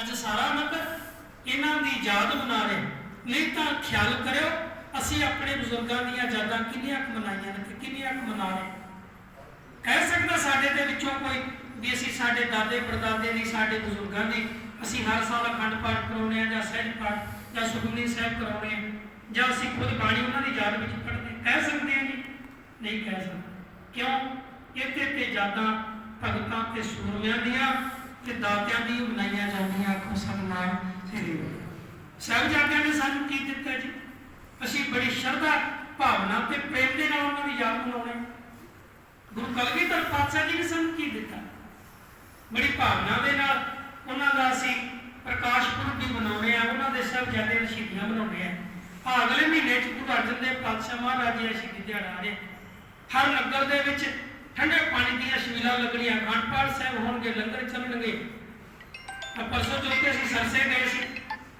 ਅੱਜ ਸਾਰਾ ਨਗਰ ਇਹਨਾਂ ਦੀ ਯਾਦ ਮਨਾ ਰਹੇ। ਨਹੀਂ ਤਾਂ ਖਿਆਲ ਕਰਿਓ, ਅਸੀਂ ਆਪਣੇ ਬਜ਼ੁਰਗਾਂ ਦੀਆਂ ਯਾਦਾਂ ਕਿੰਨੀਆਂ ਕੁ ਮਨਾਈਆਂ ਨੇ ਤੇ ਕਿੰਨੀਆਂ ਕੁ ਮਨਾ ਰਹੇ। ਕਹਿ ਸਕਦਾ ਸਾਡੇ ਦੇ ਵਿੱਚੋਂ ਕੋਈ ਵੀ ਅਸੀਂ ਸਾਡੇ ਦਾਦੇ ਪੜਦਾਦੇ ਦੀ ਸਾਡੇ ਬਜ਼ੁਰਗਾਂ ਦੀ ਅਸੀਂ ਹਰ ਸਾਲ ਅਖੰਡ ਪਾਠ ਕਰਾਉਣੇ ਆ ਜਾਂ ਸਹਿਜ ਪਾਠ ਜਾਂ ਸੁਖਮਨੀ ਸਾਹਿਬ ਕਰਾਉਣੇ ਆ ਜਾਂ ਅਸੀਂ ਖੁਦ ਬਾਣੀ ਉਹਨਾਂ ਦੀ ਯਾਦ ਵਿੱਚ ਪੜ੍ਹਦੇ ਕਹਿ ਸਕਦੇ ਹਾਂ ਜੀ? ਨਹੀਂ ਕਹਿ ਸਕਦੇ। ਕਿਉਂ? ਇਹਦੇ ਤੇ ਯਾਦਾਂ ਭਗਤਾਂ ਤੇ ਸੂਰਮਿਆਂ ਦੀਆਂ ਤੇ ਦਾਤਿਆਂ ਦੀ ਮਨਾਈਆਂ ਜਾਂਦੀਆਂ ਆਖੋ ਸਤਨਾਮ ਸ੍ਰੀ ਸਾਹਿਬਜ਼ਾਦਿਆਂ ਨੇ ਸਾਨੂੰ ਕੀ ਦਿੱਤਾ ਜੀ? ਅਸੀਂ ਬੜੀ ਸ਼ਰਧਾ ਭਾਵਨਾ ਤੇ ਪ੍ਰੇਮ ਦੇ ਨਾਲ ਉਹਨਾਂ ਦੀ ਯਾਦ ਮਨਾਉਣੇ ਗੁਰੂ ਕਲਗੀਧਰ ਪਾਤਸ਼ਾਹ ਜੀ ਨੇ ਸਾਨੂੰ ਕੀ ਦਿੱਤਾ? ਬੜੀ ਭਾਵਨਾ ਦੇ ਨਾਲ ਉਹਨਾਂ ਦਾ ਅਸੀਂ ਪ੍ਰਕਾਸ਼ ਪੁਰਬ ਵੀ ਮਨਾਉਂਦੇ ਆ ਉਹਨਾਂ ਦੇ ਸਾਹਿਬਜ਼ਾਦੇ ਦੀ ਸ਼ਹੀਦੀਆਂ ਮਨਾਉਂਦੇ ਆ ਆ ਅਗਲੇ ਮਹੀਨੇ ਚ ਗੁਰੂ ਅਰਜਨ ਦੇਵ ਪਾਤਸ਼ਾਹ ਮਹਾਰਾਜ ਜੀ ਦਾ ਸ਼ਹੀਦੀ ਦਿਹਾੜਾ ਆ ਹਰ ਨਗਰ ਦੇ ਵਿੱਚ ਠੰਡੇ ਪਾਣੀ ਦੀਆਂ ਛਬੀਲਾਂ ਲੱਗਣੀਆਂ ਅਖੰਡ ਸਾਹਿਬ ਹੋਣਗੇ, ਲੰਗਰ ਚੱਲਣਗੇ। ਆ ਪਰਸੋਂ ਚੌਥੇ ਅਸੀਂ ਸਰਸੇ ਗਏ ਸੀ।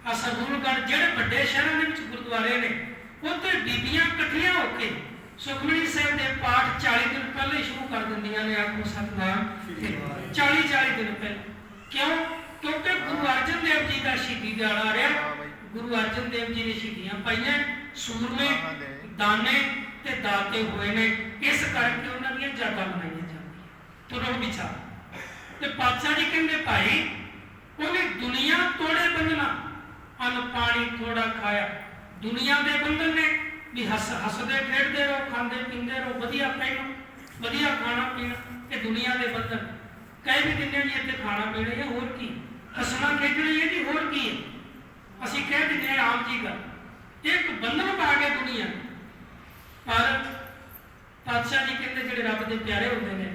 ਆ ਸਰਦੂਲਗੜ੍ਹ ਜਿਹੜੇ ਵੱਡੇ ਸ਼ਹਿਰਾਂ ਦੇ ਵਿੱਚ ਗੁਰਦੁਆਰੇ ਨੇ, ਉੱਥੇ ਬੀਬੀਆਂ ਇਕੱਠੀਆਂ ਹੋ ਕੇ ਸੁਖਮਨੀ ਸਾਹਿਬ ਦੇ ਪਾਠ 40 ਦਿਨ ਪਹਿਲੇ ਸ਼ੁਰੂ ਕਰ ਦਿੰਦੀਆਂ ਨੇ ਆਖੋ ਸਤਨਾਮ 40 40 ਦਿਨ ਪਹਿਲੇ। ਕਿਉਂ? ਕਿਉਂਕਿ ਗੁਰੂ ਅਰਜਨ ਦੇਵ ਜੀ ਦਾ ਸ਼ਹੀਦੀ ਦਿਹਾੜਾ ਆ ਰਿਹਾ। ਗੁਰੂ ਅਰਜਨ ਦੇਵ ਜੀ ਨੇ ਸ਼ਹੀਦੀਆਂ ਪਾਈਆਂ, ਸੂਰਮੇ, ਦਾਨੇ ਤੇ ਦਾਤੇ ਹੋਏ ਨੇ, ਇਸ ਕਰਕੇ ਉਹਨਾਂ ਦੀਆਂ ਯਾਦਾਂ ਬਣਾਈਆਂ ਜਾਂਦੀਆਂ। ਤੁਰੋ ਵਿਚਾਰ ਤੇ ਪਾਤਸ਼ਾਹ ਜੀ ਕਹਿੰਦੇ, ਭਾਈ, ਉਹਨੇ ਦੁਨੀਆ ਤੋੜੇ ਬੰਨਣਾ। ਅਨ ਪਾਣੀ ਥੋੜਾ ਖਾਇਆ। ਦੁਨੀਆ ਦੇ ਬੰਧਨ ਨੇ। ਵੀ ਹੱਸ, ਹੱਸਦੇ, ਖੇਡਦੇ ਰਹੋ, ਖਾਂਦੇ, ਪੀਂਦੇ ਰਹੋ, ਵਧੀਆ ਪਹਿਨੋ ਵਧੀਆ ਖਾਣਾ ਪੀਣਾ, ਇਹ ਦੁਨੀਆ ਦੇ ਬੰਧਨ ਕਹਿ ਵੀ ਦਿੰਦੇ ਜੀ ਇੱਥੇ ਖਾਣਾ ਪੀਣਾ ਜਾਂ ਹੋਰ ਕੀ? ਹੱਸਣਾ, ਖੇਡਣਾ ਇਹ ਜੀ ਹੋਰ ਕੀ ਹੈ? ਅਸੀਂ ਕਹਿ ਦਿੰਦੇ ਹਾਂ ਆਮ ਜੀ ਗੱਲ। ਇੱਕ ਬੰਧਨ ਪਾ ਕੇ ਦੁਨੀਆ ਪਰ ਪਾਤਸ਼ਾਹ ਜੀ ਕਹਿੰਦੇ ਜਿਹੜੇ ਰੱਬ ਦੇ ਪਿਆਰੇ ਹੁੰਦੇ ਨੇ,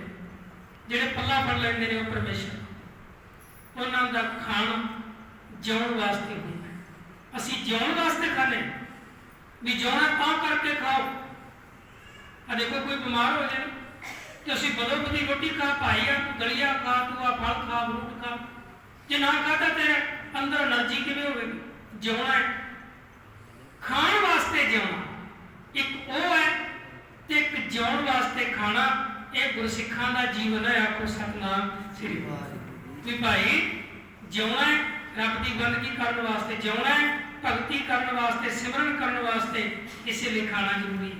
ਜਿਹੜੇ ਪੱਲਾ ਫੜ ਲੈਂਦੇ ਨੇ ਉਹ ਪਰਮੇਸ਼ਰ, ਉਹਨਾਂ ਦਾ ਖਾਣ ਜਿਉਣ ਵਾਸਤੇ ਹੁੰਦਾ ਅਸੀਂ ਜਿਉਣ ਵਾਸਤੇ ਖਾਣੇ ਵੀ ਜਿਉਣਾ ਤਾਂ ਕਰਕੇ ਖਾਓ। ਆ ਦੇਖੋ, ਕੋਈ ਬਿਮਾਰ ਹੋ ਜਾਏ ਤੇ ਅਸੀਂ ਬਦੋ ਬਦੀ ਰੋਟੀ ਖਾ, ਭਾਈ ਆ ਦਲੀਆ ਖਾ, ਤੂੰ ਆ ਫਲ ਖਾ, ਫਰੂਟ ਖਾ। ਜੇ ਨਾ ਖਾਦਾ ਤੇ ਅੰਦਰ એનર્ਜੀ ਕਿਵੇਂ ਹੋਵੇ ਜਿਉਣਾ ਭਾਈ, ਜਿਉਣਾ ਹੈ, ਰੱਬ ਦੀ ਬੰਦਗੀ ਕਰਨ ਵਾਸਤੇ ਜਿਉਣਾ ਹੈ, ਭਗਤੀ ਕਰਨ ਵਾਸਤੇ, ਸਿਮਰਨ ਕਰਨ ਵਾਸਤੇ ਇਸੇ ਲਈ ਖਾਣਾ ਜ਼ਰੂਰੀ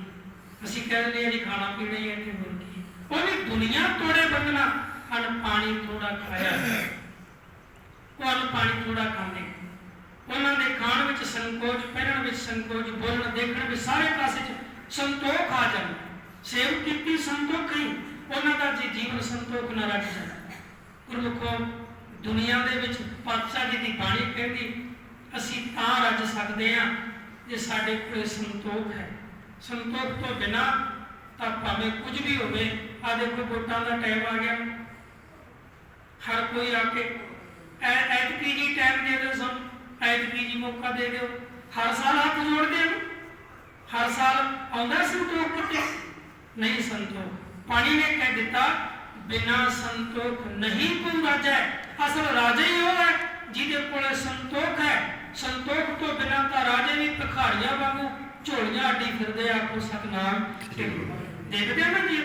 ਅਸੀਂ ਕਹਿੰਦੇ ਹਾਂ ਜੀ ਖਾਣਾ ਪੀਣਾ ਹੀ ਹੈ ਤੇ ਹੋਰ ਕੀ ਉਹਨੇ ਦੁਨੀਆ ਤੋੜੇ ਬੰਦਨਾ ਹਨ ਪਾਣੀ ਥੋੜਾ ਖਾਇਆ ਉਹ ਪਾਣੀ ਥੋੜਾ ਖਾਂਦੇ। ਉਹਨਾਂ ਦੇ ਖਾਣ ਵਿੱਚ ਸੰਕੋਚ, ਪਹਿਨਣ ਵਿੱਚ ਸੰਕੋਚ, ਬੋਲਣ, ਦੇਖਣ ਵਿੱਚ ਸਾਰੇ ਪਾਸੇ 'ਚ ਸੰਤੋਖ ਆ ਜਾਂਦਾ। ਸੇਵ ਕੀਤੀ ਸੰਤੋਖ ਹੀ, ਉਹਨਾਂ ਦਾ ਜੀ ਜੀਵਨ ਸੰਤੋਖ ਨਾ ਰੱਖ ਜਾਂਦਾ ਗੁਰਮੁਖੋ ਦੁਨੀਆ ਦੇ ਵਿੱਚ ਪਾਤਸ਼ਾਹ ਜੀ ਦੀ ਬਾਣੀ ਕਹਿੰਦੀ, ਅਸੀਂ ਤਾਂ ਰੱਜ ਸਕਦੇ ਹਾਂ ਜੇ ਸਾਡੇ ਕੋਲ ਸੰਤੋਖ ਹੈ। ਸੰਤੋਖ ਤੋਂ ਬਿਨਾ ਤਾਂ ਭਾਵੇਂ ਕੁਝ ਵੀ ਹੋਵੇ ਆ ਦੇਖੋ ਵੋਟਾਂ ਦਾ ਟਾਈਮ ਆ ਗਿਆ। ਹਰ ਕੋਈ ਆ ਕੇ ਐ ਐਤਕੀ ਜੀ ਟਾਈਮ ਦੇ ਦਿਓ ਸਾਨੂੰ, ਐਤਕੀ ਜੀ ਮੌਕਾ ਦੇ ਦਿਓ। ਹਰ ਸਾਲ ਹੱਥ ਜੋੜਦੇ ਨੇ ਹਰ ਸਾਲ ਆਉਂਦਾ ਸੰਤੋਖ ਕਿਤੇ ਨਹੀਂ ਸੰਤੋਖ। ਪਾਣੀ ਨੇ ਕਹਿ ਦਿੱਤਾ, ਬਿਨਾ ਸੰਤੋਖ ਨਹੀਂ ਕੋਈ ਰਾਜਾ ਹੈ। ਅਸਲ ਰਾਜਾ ਹੀ ਉਹ ਹੈ, ਜਿਹਦੇ ਕੋਲ ਸੰਤੋਖ ਹੈ। ਸੰਤੋਖ ਤੋਂ ਬਿਨਾਂ ਤਾਂ ਰਾਜੇ ਵੀ ਭਿਖਾਰੀਆਂ ਵਾਂਗੂ ਝੋਲੀਆਂ ਅੱਡੀ ਫਿਰਦੇ ਆ ਆਖੋ ਸਤਨਾਮ। ਦੇਖਦੇ ਆ ਨਾ ਜੀ,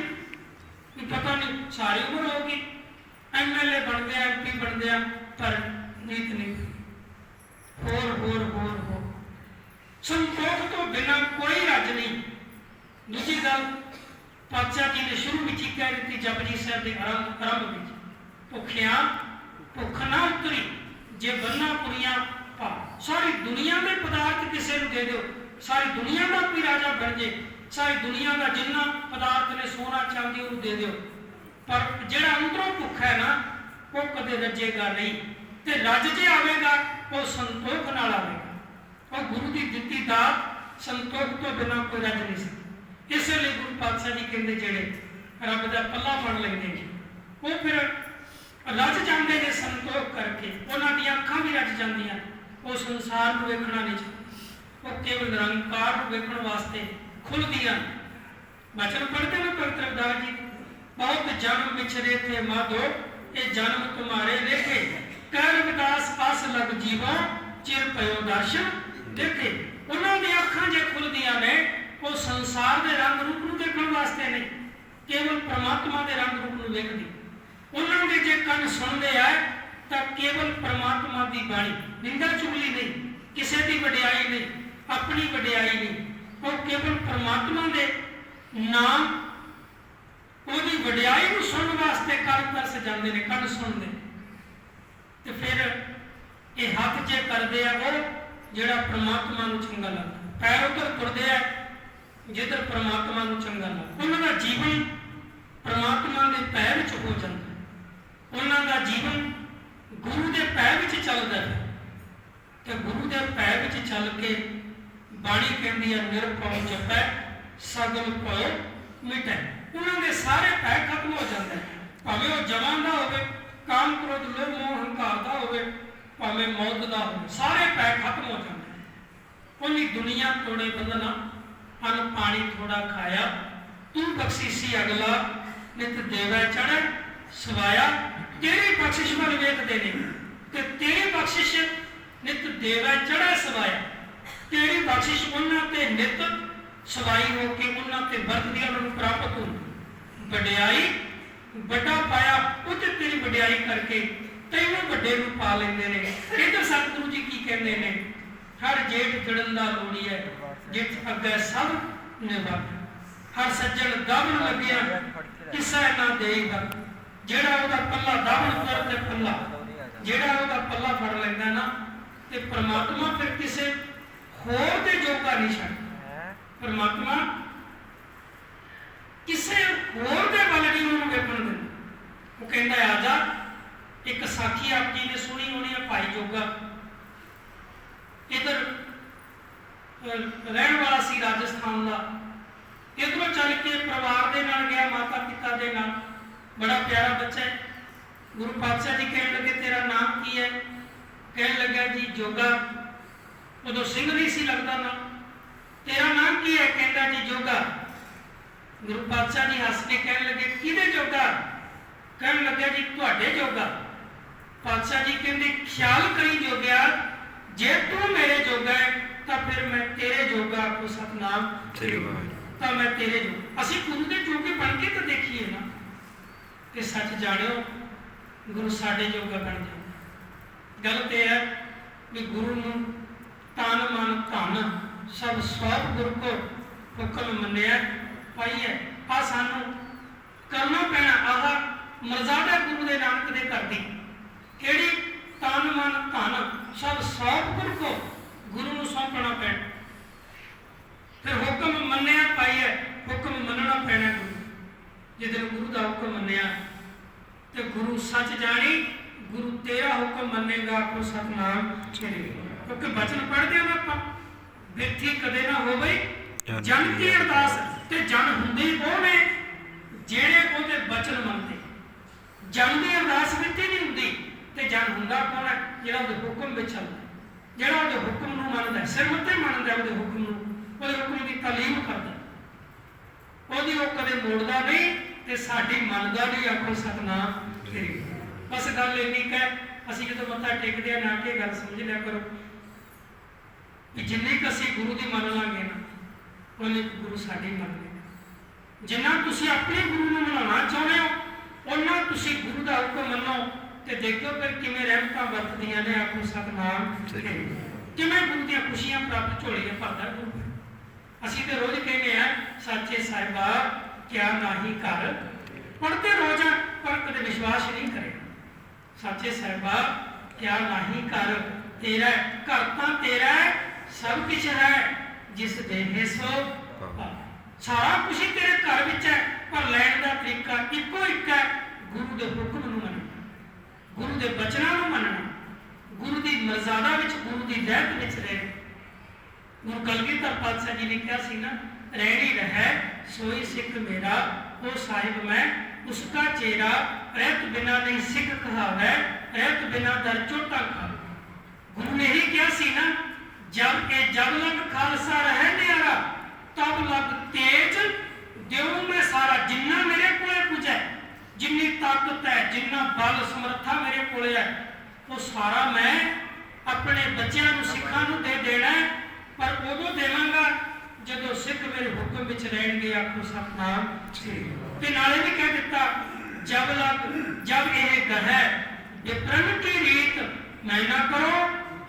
ਵੀ ਪਤਾ ਨਹੀਂ ਸਾਰੀ ਉਮਰ ਹੋ ਗਈ। ਐਮਐਲਏ ਬਣਦੇ ਆ ਐਮਪੀ ਬਣਦੇ ਆ, ਪਰ ਨੀਤ ਨਹੀਂ। ਹੋਰ ਹੋਰ ਹੋਰ ਹੋਰ। ਸੰਤੋਖ ਤੋਂ ਬਿਨਾਂ ਕੋਈ ਰੱਜ ਨਹੀਂ। ਦੂਜੀ ਗੱਲ, ਪਾਤਸ਼ਾਹ ਜੀ ਨੇ ਸ਼ੁਰੂ ਵਿੱਚ ਹੀ ਕਹਿ ਦਿੱਤੀ, ਜਪਜੀ ਸਾਹਿਬ ਦੇ ਆਰੰਭ ਆਰੰਭ ਵਿੱਚ, ਭੁੱਖਿਆ ਭੁੱਖ ਨਾ ਉਤਰੀ, ਜੇ ਬੰਨਾ ਪੁਰੀਆਂ ਪਾ, ਸਾਰੀ ਦੁਨੀਆ ਦੇ ਪਦਾਰਥ ਕਿਸੇ ਨੂੰ ਦੇ ਦਿਓ। ਸਾਰੀ ਦੁਨੀਆ ਦਾ ਕੋਈ ਰਾਜਾ ਬਣ ਜੇ, ਸਾਰੀ ਦੁਨੀਆ ਦਾ ਜਿੰਨਾ ਪਦਾਰਥ ਨੇ ਸੋਨਾ, ਚਾਂਦੀ ਉਹਨੂੰ ਦੇ ਦਿਓ। ਪਰ ਜਿਹੜਾ ਅੰਦਰੋਂ ਭੁੱਖ ਹੈ ਨਾ, ਉਹ ਕਦੇ ਰੱਜੇਗਾ ਨਹੀਂ। ਤੇ ਰੱਜ ਜੇ ਆਵੇਗਾ, ਉਹ ਸੰਤੋਖ ਨਾਲ ਆਵੇਗਾ। ਉਹ ਗੁਰੂ ਦੀ ਦਿੱਤੀ ਦਾਤ ਸੰਤੋਖ ਤੋਂ ਬਿਨਾਂ ਕੋਈ ਰੱਜ ਨਹੀਂ ਸਕਦਾ। ਇਸੇ ਲਈ ਗੁਰੂ ਪਾਤਸ਼ਾਹ ਜੀ ਕਹਿੰਦੇ ਜਿਹੜੇ ਰੱਬ ਦਾ ਪੱਲਾ ਬਣ ਲੈਂਦੇ ਨੇ। ਉਹ ਫਿਰ ਰੱਜ ਜਾਂਦੇ ਨੇ ਸੰਤੋਖ ਕਰਕੇ। ਉਹਨਾਂ ਦੀਆਂ ਅੱਖਾਂ ਵੀ ਰੱਜ ਜਾਂਦੀਆਂ। ਉਹ ਸੰਸਾਰ ਨੂੰ ਵੇਖਣਾ ਨਹੀਂ ਚਾਹੁੰਦੇ ਉਹ ਕੇਵਲ ਨਿਰੰਕਾਰ ਨੂੰ ਵੇਖਣ ਵਾਸਤੇ ਖੁੱਲਦੀਆਂ ਬਚਨ ਪੜ੍ਹਦੇ ਨੇ ਭਗਤ ਜੀ? ਬਹੁਤ ਜਨਮ ਵਿਚਰੇ ਥੇ ਮਾਧੋ, ਇਹ ਜਨਮ ਤੁਮਾਰੇ ਲੇਖੇ ਕਰ ਵਿਦਾਸ ਆਸ ਲਗ ਜੀਵਾ, ਚਿਰ ਪਇਓ ਦਰਸ਼ਨ ਦੇਖੇ। ਉਹਨਾਂ ਦੀਆਂ ਅੱਖਾਂ ਜੇ ਖੁੱਲਦੀਆਂ ਨੇ, ਉਹ ਸੰਸਾਰ ਦੇ ਰੰਗ ਰੂਪ ਨੂੰ ਦੇਖਣ ਵਾਸਤੇ ਨਹੀਂ ਕੇਵਲ ਪ੍ਰਮਾਤਮਾ ਦੇ ਰੰਗ ਰੂਪ ਨੂੰ ਵੇਖਦੀ। ਉਹਨਾਂ ਦੇ ਜੇ ਕੰਨ ਸੁਣਦੇ ਆ, ਤਾਂ ਕੇਵਲ ਪ੍ਰਮਾਤਮਾ ਦੀ ਬਾਣੀ। ਨਿੰਦਾ ਚੁਗਲੀ ਨਹੀਂ, ਕਿਸੇ ਦੀ ਵਡਿਆਈ ਨਹੀਂ, ਆਪਣੀ ਵਡਿਆਈ ਨਹੀਂ। ਉਹ ਕੇਵਲ ਪ੍ਰਮਾਤਮਾ ਦੇ ਨਾਮ, ਉਹਦੀ ਵਡਿਆਈ ਨੂੰ ਸੁਣਨ ਵਾਸਤੇ ਕੰਨ ਤਰਸ ਜਾਂਦੇ ਨੇ, ਕੰਨ ਸੁਣਦੇ ਤੇ ਫਿਰ ਇਹ ਹੱਥ ਜੇ ਕਰਦੇ ਆ, ਉਹ ਜਿਹੜਾ ਪ੍ਰਮਾਤਮਾ ਨੂੰ ਚੰਗਾ ਲੱਗਦਾ। ਪੈਰ ਉੱਧਰ ਤੁਰਦੇ ਆ, ਜਿੱਧਰ ਪ੍ਰਮਾਤਮਾ ਨੂੰ ਚੰਗਾ ਲੱਗਦਾ। ਉਹਨਾਂ ਦਾ ਜੀਵਨ ਪ੍ਰਮਾਤਮਾ ਦੇ ਪੈਰ ਚ ਹੋ ਜਾਂਦਾ। ਉਹਨਾਂ ਦਾ ਜੀਵਨ ਗੁਰੂ ਦੇ ਪੈ ਵਿੱਚ ਚੱਲਦਾ ਹੈ ਤੇ ਗੁਰੂ ਦੇ ਪੈ ਵਿੱਚ ਚੱਲ ਕੇ ਬਾਣੀ ਕਹਿੰਦੀ ਹੈ ਨਿਰਭਉ ਜਪੈ, ਸਗਲ ਭਉ ਮਿਟੈ ਉਹਨਾਂ ਦੇ ਸਾਰੇ ਪੈ ਖਤਮ ਹੋ ਜਾਂਦੇ ਨੇ। ਭਾਵੇਂ ਉਹ ਜਵਾਨ ਦਾ ਹੋਵੇ, ਕਾਮ ਕ੍ਰੋਧ, ਲੋਭ, ਮੋਹ, ਹੰਕਾਰ ਦਾ ਹੋਵੇ, ਭਾਵੇਂ ਮੌਤ ਦਾ ਹੋਵੇ, ਸਾਰੇ ਪੈ ਖਤਮ ਹੋ ਜਾਂਦੇ ਨੇ। ਉਹਨੀ ਦੁਨੀਆ ਤੋੜੇ ਬੰਦਨਾ ਅਨ ਪਾਣੀ ਥੋੜਾ ਖਾਇਆ, ਤੂੰ ਬਖਸ਼ੀਸੀ ਅਗਲਾ, ਨਿਤ ਦੇਵੈ ਚੜੈ ਸਵਾਇਆ ਤੇਰੀ ਬਖਸ਼ਿਸ਼ ਵੱਲ ਵੇਖਦੇ ਨੇ ਤੇ ਤੇਰੀ ਬਖਸ਼ਿਸ਼ ਨਿਤ ਦੇਵੈ ਚੜ੍ਹੈ ਸਵਾਇਆ। ਤੇਰੀ ਬਖਸ਼ਿਸ਼ ਉਹਨਾਂ ਤੇ ਨਿਤ ਸਵਾਈ ਹੋ ਕੇ ਉਹਨਾਂ ਤੇ ਵਰਤਦੀ ਉਹਨਾਂ ਨੂੰ ਪ੍ਰਾਪਤ ਹੁੰਦੀ। ਵਡਿਆਈ, ਵੱਡਾ ਪਾਇਆ ਉੱਤੇ ਤੇਰੀ ਵਡਿਆਈ ਕਰਕੇ ਤੈਨੂੰ ਵੱਡੇ ਨੂੰ ਪਾ ਲੈਂਦੇ ਨੇ। ਇਧਰ ਸਤਿਗੁਰੂ ਜੀ ਕੀ ਕਹਿੰਦੇ ਨੇ? ਹਰ ਜੇਠ ਜੜਨ ਦਾ ਲੋੜੀ ਹੈ, ਜਿਤ ਅੱਗੇ ਸਭ ਨਿਭਾ ਹਰ ਸੱਜਣ ਦਬਨ ਲੱਗਿਆ, ਕਿਸਾ ਨਾ ਦੇਗਾ ਜਿਹੜਾ ਉਹਦਾ ਪੱਲਾ ਦਬਨ ਕਰ ਤੇ ਪੱਲਾ, ਜਿਹੜਾ ਉਹਦਾ ਪੱਲਾ ਫੜ ਲੈਂਦਾ ਨਾ ਤੇ ਪ੍ਰਮਾਤਮਾ ਫਿਰ ਕਿਸੇ ਹੋਰ ਦੇ ਜੋਗਾ ਨਹੀਂ ਛੱਡਦਾ। ਪਰਮਾਤਮਾ ਕਿਸੇ ਹੋਰ ਦੇ ਵੱਲ ਨਹੀਂ ਉਹਨੂੰ ਵੇਖਣ ਦਿੰਦਾ। ਉਹ ਕਹਿੰਦਾ, ਆ ਜਾ, ਇੱਕ ਸਾਖੀ ਆਪ ਜੀ ਨੇ ਸੁਣੀ ਹੋਣੀ ਹੈ ਭਾਈ ਜੋਗਾ। ਇਧਰ ਰਹਿਣ ਵਾਲਾ ਸੀ ਰਾਜਸਥਾਨ ਦਾ। ਇਧਰੋਂ ਚੱਲ ਕੇ ਪਰਿਵਾਰ ਦੇ ਨਾਲ ਗਿਆ ਮਾਤਾ ਪਿਤਾ ਦੇ ਨਾਲ। ਬੜਾ ਪਿਆਰਾ ਬੱਚਾ ਹੈ। ਗੁਰੂ ਪਾਤਸ਼ਾਹ ਜੀ ਕਹਿਣ ਲੱਗੇ ਤੇਰਾ ਨਾਮ ਕੀ ਹੈ? ਕਹਿਣ ਲੱਗਾ ਜੀ ਜੋਗਾ। ਉਦੋਂ ਸਿੰਘ ਨਹੀਂ ਸੀ ਲੱਗਦਾ ਨਾ ਤੇਰਾ ਨਾਮ ਕੀ ਹੈ? ਕਹਿੰਦਾ ਜੀ ਜੋਗਾ। ਗੁਰੂ ਪਾਤਸ਼ਾਹ ਜੀ ਹੱਸ ਕੇ ਕਹਿਣ ਲੱਗੇ ਕਿਹਦੇ ਜੋਗਾ? ਕਹਿਣ ਲੱਗਾ ਜੀ ਤੁਹਾਡੇ ਜੋਗਾ। ਪਾਤਸ਼ਾਹ ਜੀ ਕਹਿੰਦੇ ਖਿਆਲ ਕਰੀ ਜੋਗਿਆ ਜੇ ਤੂੰ ਮੇਰੇ ਜੋਗਾ ਹੈ ਤਾਂ ਫਿਰ ਮੈਂ ਤੇਰੇ ਜੋਗਾ ਕੋ ਸਤਨਾਮ। ਸਹੀ ਬਾਤ ਤਾਂ ਮੈਂ ਤੇਰੇ ਜੋ ਅਸੀਂ ਗੁਰੂ ਦੇ ਜੋਗੇ ਬਣ ਕੇ ਤਾਂ ਦੇਖੀਏ ਨਾ। ਕਿ ਸੱਚ ਜਾਣਿਓ, ਗੁਰੂ ਸਾਡੇ ਜੋਗਾ ਬਣ ਜਾਂਦਾ ਗੱਲ ਤੇ ਹੈ ਵੀ ਗੁਰੂ ਨੂੰ ਤਨ, ਮਨ, ਧਨ ਸਭ ਸਵਾਪ ਗੁਰੂ ਕੋ ਹੁਕਮ ਮੰਨਿਆ ਪਾਈਏ ਹੈ। ਆ ਸਾਨੂੰ ਕਰਨਾ ਪੈਣਾ, ਆਹ ਮਰਜ਼ਾਦਾ ਗੁਰੂ ਦੇ ਨਾਨਕ ਦੇ ਕਰਦੀ ਕਿਹੜੀ ਤਨ, ਮਨ, ਧਨ ਸਭ ਸਵਾਪ ਗੁਰੂ ਕੋ ਗੁਰੂ ਨੂੰ ਸੌਂਪਣਾ ਪੈਣਾ। ਫਿਰ ਹੁਕਮ ਮੰਨਿਆ ਪਾਈਏ ਹੁਕਮ ਮੰਨਣਾ ਪੈਣਾ ਜਦੋਂ ਗੁਰੂ ਦਾ ਹੁਕਮ ਮੰਨਿਆ ਤੇ ਗੁਰੂ ਸੱਚ ਜਾਣੀ ਗੁਰੂ ਤੇਰਾ ਹੁਕਮ ਮੰਨੇਗਾ ਕੋ ਸਤਨਾਮ ਚਲੇ ਕਿਉਂਕਿ ਬਚਨ ਪੜ੍ਹਦੇ ਹਾਂ ਆਪਾਂ ਬਿਰਥੀ ਕਦੇ ਨਾ ਹੋਵੇ ਜਨ ਕੀ ਅਰਦਾਸ ਤੇ ਜਨ ਹੁੰਦੇ ਉਹ ਨੇ? ਜਿਹੜੇ ਉਹਦੇ ਬਚਨ ਮੰਨਦੇ। ਜਨ ਦੀ ਅਰਦਾਸ ਬਿਰਥੀ ਨਹੀਂ ਹੁੰਦੀ ਤੇ ਜਨ ਹੁੰਦਾ ਕੌਣ ਹੈ? ਜਿਹੜਾ ਉਹਦੇ ਹੁਕਮ ਵਿੱਚ ਚੱਲਦਾ। ਜਿਹੜਾ ਉਹਦੇ ਹੁਕਮ ਨੂੰ ਮੰਨਦਾ ਹੈ, ਸਿਰ ਮੱਤੇ ਮੰਨਦਾ ਉਹਦੇ ਹੁਕਮ ਨੂੰ ਉਹਦੇ ਹੁਕਮ ਦੀ ਤਾਲੀਮ ਕਰਦਾ। ਉਹਦੀ ਉਹ ਕਦੇ ਮੋੜਦਾ ਨਹੀਂ ਤੇ ਸਾਡੀ ਮੰਨਦਾ ਨਹੀਂ ਆਖੋ ਸਤਨਾਮ ਤੇਰੀ ਬਸ ਗੱਲ ਇੰਨੀ ਕੁ ਹੈ ਅਸੀਂ ਜਦੋਂ ਮੱਥਾ ਟੇਕਦੇ ਆ ਨਾ ਕਿ ਗੱਲ ਸਮਝ ਲਿਆ ਕਰੋ ਕਿ ਜਿੰਨੀ ਕੁ ਅਸੀਂ ਗੁਰੂ ਦੀ ਮੰਨ ਲਾਂਗੇ ਨਾ ਉਹਨੇ ਗੁਰੂ ਸਾਡੀ ਮੰਨ ਲਏਗਾ ਜਿੰਨਾ ਤੁਸੀਂ ਆਪਣੇ ਗੁਰੂ ਨੂੰ ਮਨਾਉਣਾ ਚਾਹੁੰਦੇ ਹੋ ਉਹਨਾਂ ਤੁਸੀਂ ਗੁਰੂ ਦਾ ਹੁਕਮ ਮੰਨੋ ਤੇ ਦੇਖੋ ਫਿਰ ਕਿਵੇਂ ਰਹਿਮਤਾਂ ਵਰਤਦੀਆਂ ਨੇ ਆਖੋ ਸਤਨਾਮ ਸਹੀ। ਕਿਵੇਂ ਗੁਰੂ ਦੀਆਂ ਖੁਸ਼ੀਆਂ ਪ੍ਰਾਪਤ ਝੋਲੀਆਂ ਭਰਦਾ ਗੁਰੂ। ਅਸੀਂ ਤੇ ਰੋਜ਼ ਕਹਿੰਦੇ ਆ ਸੱਚੇ ਸਾਹਿਬਾ ਕਿਆ ਨਾਹੀ ਕਰ ਪੜ੍ਹਦੇ ਰੋਜ਼ ਪਰ ਕਦੇ ਵਿਸ਼ਵਾਸ ਨਹੀਂ ਕਰੇ ਸੱਚੇ ਸਾਹਿਬਾ ਕਿਆ ਨਾਹੀ ਕਰ ਤੇਰਾ ਘਰ ਤਾਂ ਤੇਰਾ ਸਭ ਕੁਝ ਹੈ ਜਿਸ ਦੇ ਸੋ। ਸਾਰਾ ਕੁਝ ਤੇਰੇ ਘਰ ਵਿੱਚ ਹੈ ਪਰ ਲੈਣ ਦਾ ਤਰੀਕਾ ਇੱਕੋ ਇੱਕ ਹੈ ਗੁਰੂ ਦੇ ਹੁਕਮ ਨੂੰ ਮੰਨਣਾ। ਗੁਰੂ ਦੇ ਬਚਨਾਂ ਨੂੰ ਮੰਨਣਾ। ਗੁਰੂ ਦੀ ਮਰਜ਼ਾਦਾ ਵਿੱਚ ਗੁਰੂ ਦੀ ਰਹਿਤ ਵਿੱਚ ਰਹਿਣਾ ਗੁਰੂ ਕਲਗੀਧਰ ਪਾਤਸ਼ਾਹ ਜੀ ਨੇ ਕਿਹਾ ਸੀ ਨਾ ਰਹਿਣੀ ਰਹਿ ਸੋਈ ਸਿੱਖ ਮੇਰਾ, ਉਹ ਸਾਹਿਬ ਮੈਂ, ਉਸਕਾ ਚੇਰਾ ਰਹਿਤ ਬਿਨਾ ਨਹੀਂ ਸਿੱਖ ਕਹਾਵੈ, ਰਹਿਤ ਬਿਨਾ ਦਰ ਚੋਟਾ ਖਾ ਗੁਰੂ ਨੇ ਹੀ ਕਿਹਾ ਸੀ ਨਾ, ਜਬ ਇਹ ਜਬ ਲਗ ਖਾਲਸਾ ਰਹਿ ਨਿਆਰਾ, ਤਬ ਲਗ ਤੇਜ, ਦਿਉ ਮੈਂ ਸਾਰਾ ਜਿੰਨਾ ਮੇਰੇ ਕੋਲੇ ਕੁਝ ਹੈ ਜਿੰਨੀ ਤਾਕਤ ਹੈ, ਜਿੰਨਾ ਬਲ ਸਮਰੱਥਾ ਮੇਰੇ ਕੋਲੇ ਹੈ, ਉਹ ਸਾਰਾ ਮੈਂ ਆਪਣੇ ਬੱਚਿਆਂ ਨੂੰ ਸਿੱਖਾਂ ਨੂੰ ਦੇ ਦੇਣਾ ਪਰ ਉਦੋਂ ਦੇਵਾਂਗਾ ਜਦੋਂ ਸਿੱਖ ਮੇਰੇ ਹੁਕਮ ਵਿੱਚ ਰਹਿਣਗੇ ਆਖੋ, ਸਤਨਾਮ। ਤੇ ਨਾਲੇ ਵੀ ਕਹਿ ਦਿੱਤਾ, ਜਬ ਲਗ, ਜਬ ਇਹ ਗਹਿ ਇਹ ਪ੍ਰਣ ਕੀ ਰੀਤ, ਮੈਂ ਨਾ ਕਰੋ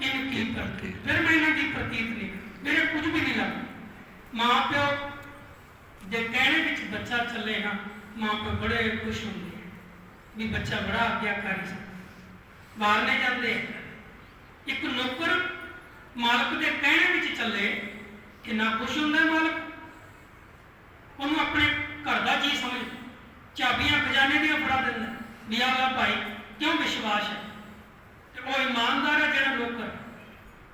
ਇਨ ਕੀ ਪ੍ਰਤੀਤ ਫਿਰ ਮੈਂ ਇਹਨਾਂ ਦੀ ਪ੍ਰਤੀਤ ਨਹੀਂ। ਮੇਰੇ ਕੁਝ ਵੀ ਨਹੀਂ ਲੱਗਦਾ ਮਾਂ ਪਿਓ ਦੇ ਕਹਿਣੇ ਵਿੱਚ ਬੱਚਾ ਚੱਲੇ ਨਾ ਮਾਂ ਪਿਓ ਬੜੇ ਖੁਸ਼ ਹੁੰਦੇ ਵੀ ਬੱਚਾ ਬੜਾ ਆਗਿਆਕਾਰੀ ਸੀ। ਬਾਹਰ ਨਹੀਂ ਜਾਂਦੇ, ਇੱਕ ਨੌਕਰ ਮਾਲਕ ਦੇ ਕਹਿਣੇ ਵਿੱਚ ਚੱਲੇ ਕਿੰਨਾ ਖੁਸ਼ ਹੁੰਦਾ ਹੈ ਮਾਲਕ? ਉਹਨੂੰ ਆਪਣੇ ਘਰ ਦਾ ਜੀ ਸਮਝ। ਚਾਬੀਆਂ ਖਜ਼ਾਨੇ ਦੀਆਂ ਫੜਾ ਦਿੰਦਾ ਵੀ ਆਹ ਲੈ ਭਾਈ, ਕਿਉਂ ਵਿਸ਼ਵਾਸ ਹੈ? ਤੇ ਉਹ ਇਮਾਨਦਾਰ ਹੈ ਜਿਹੜਾ ਨੌਕਰ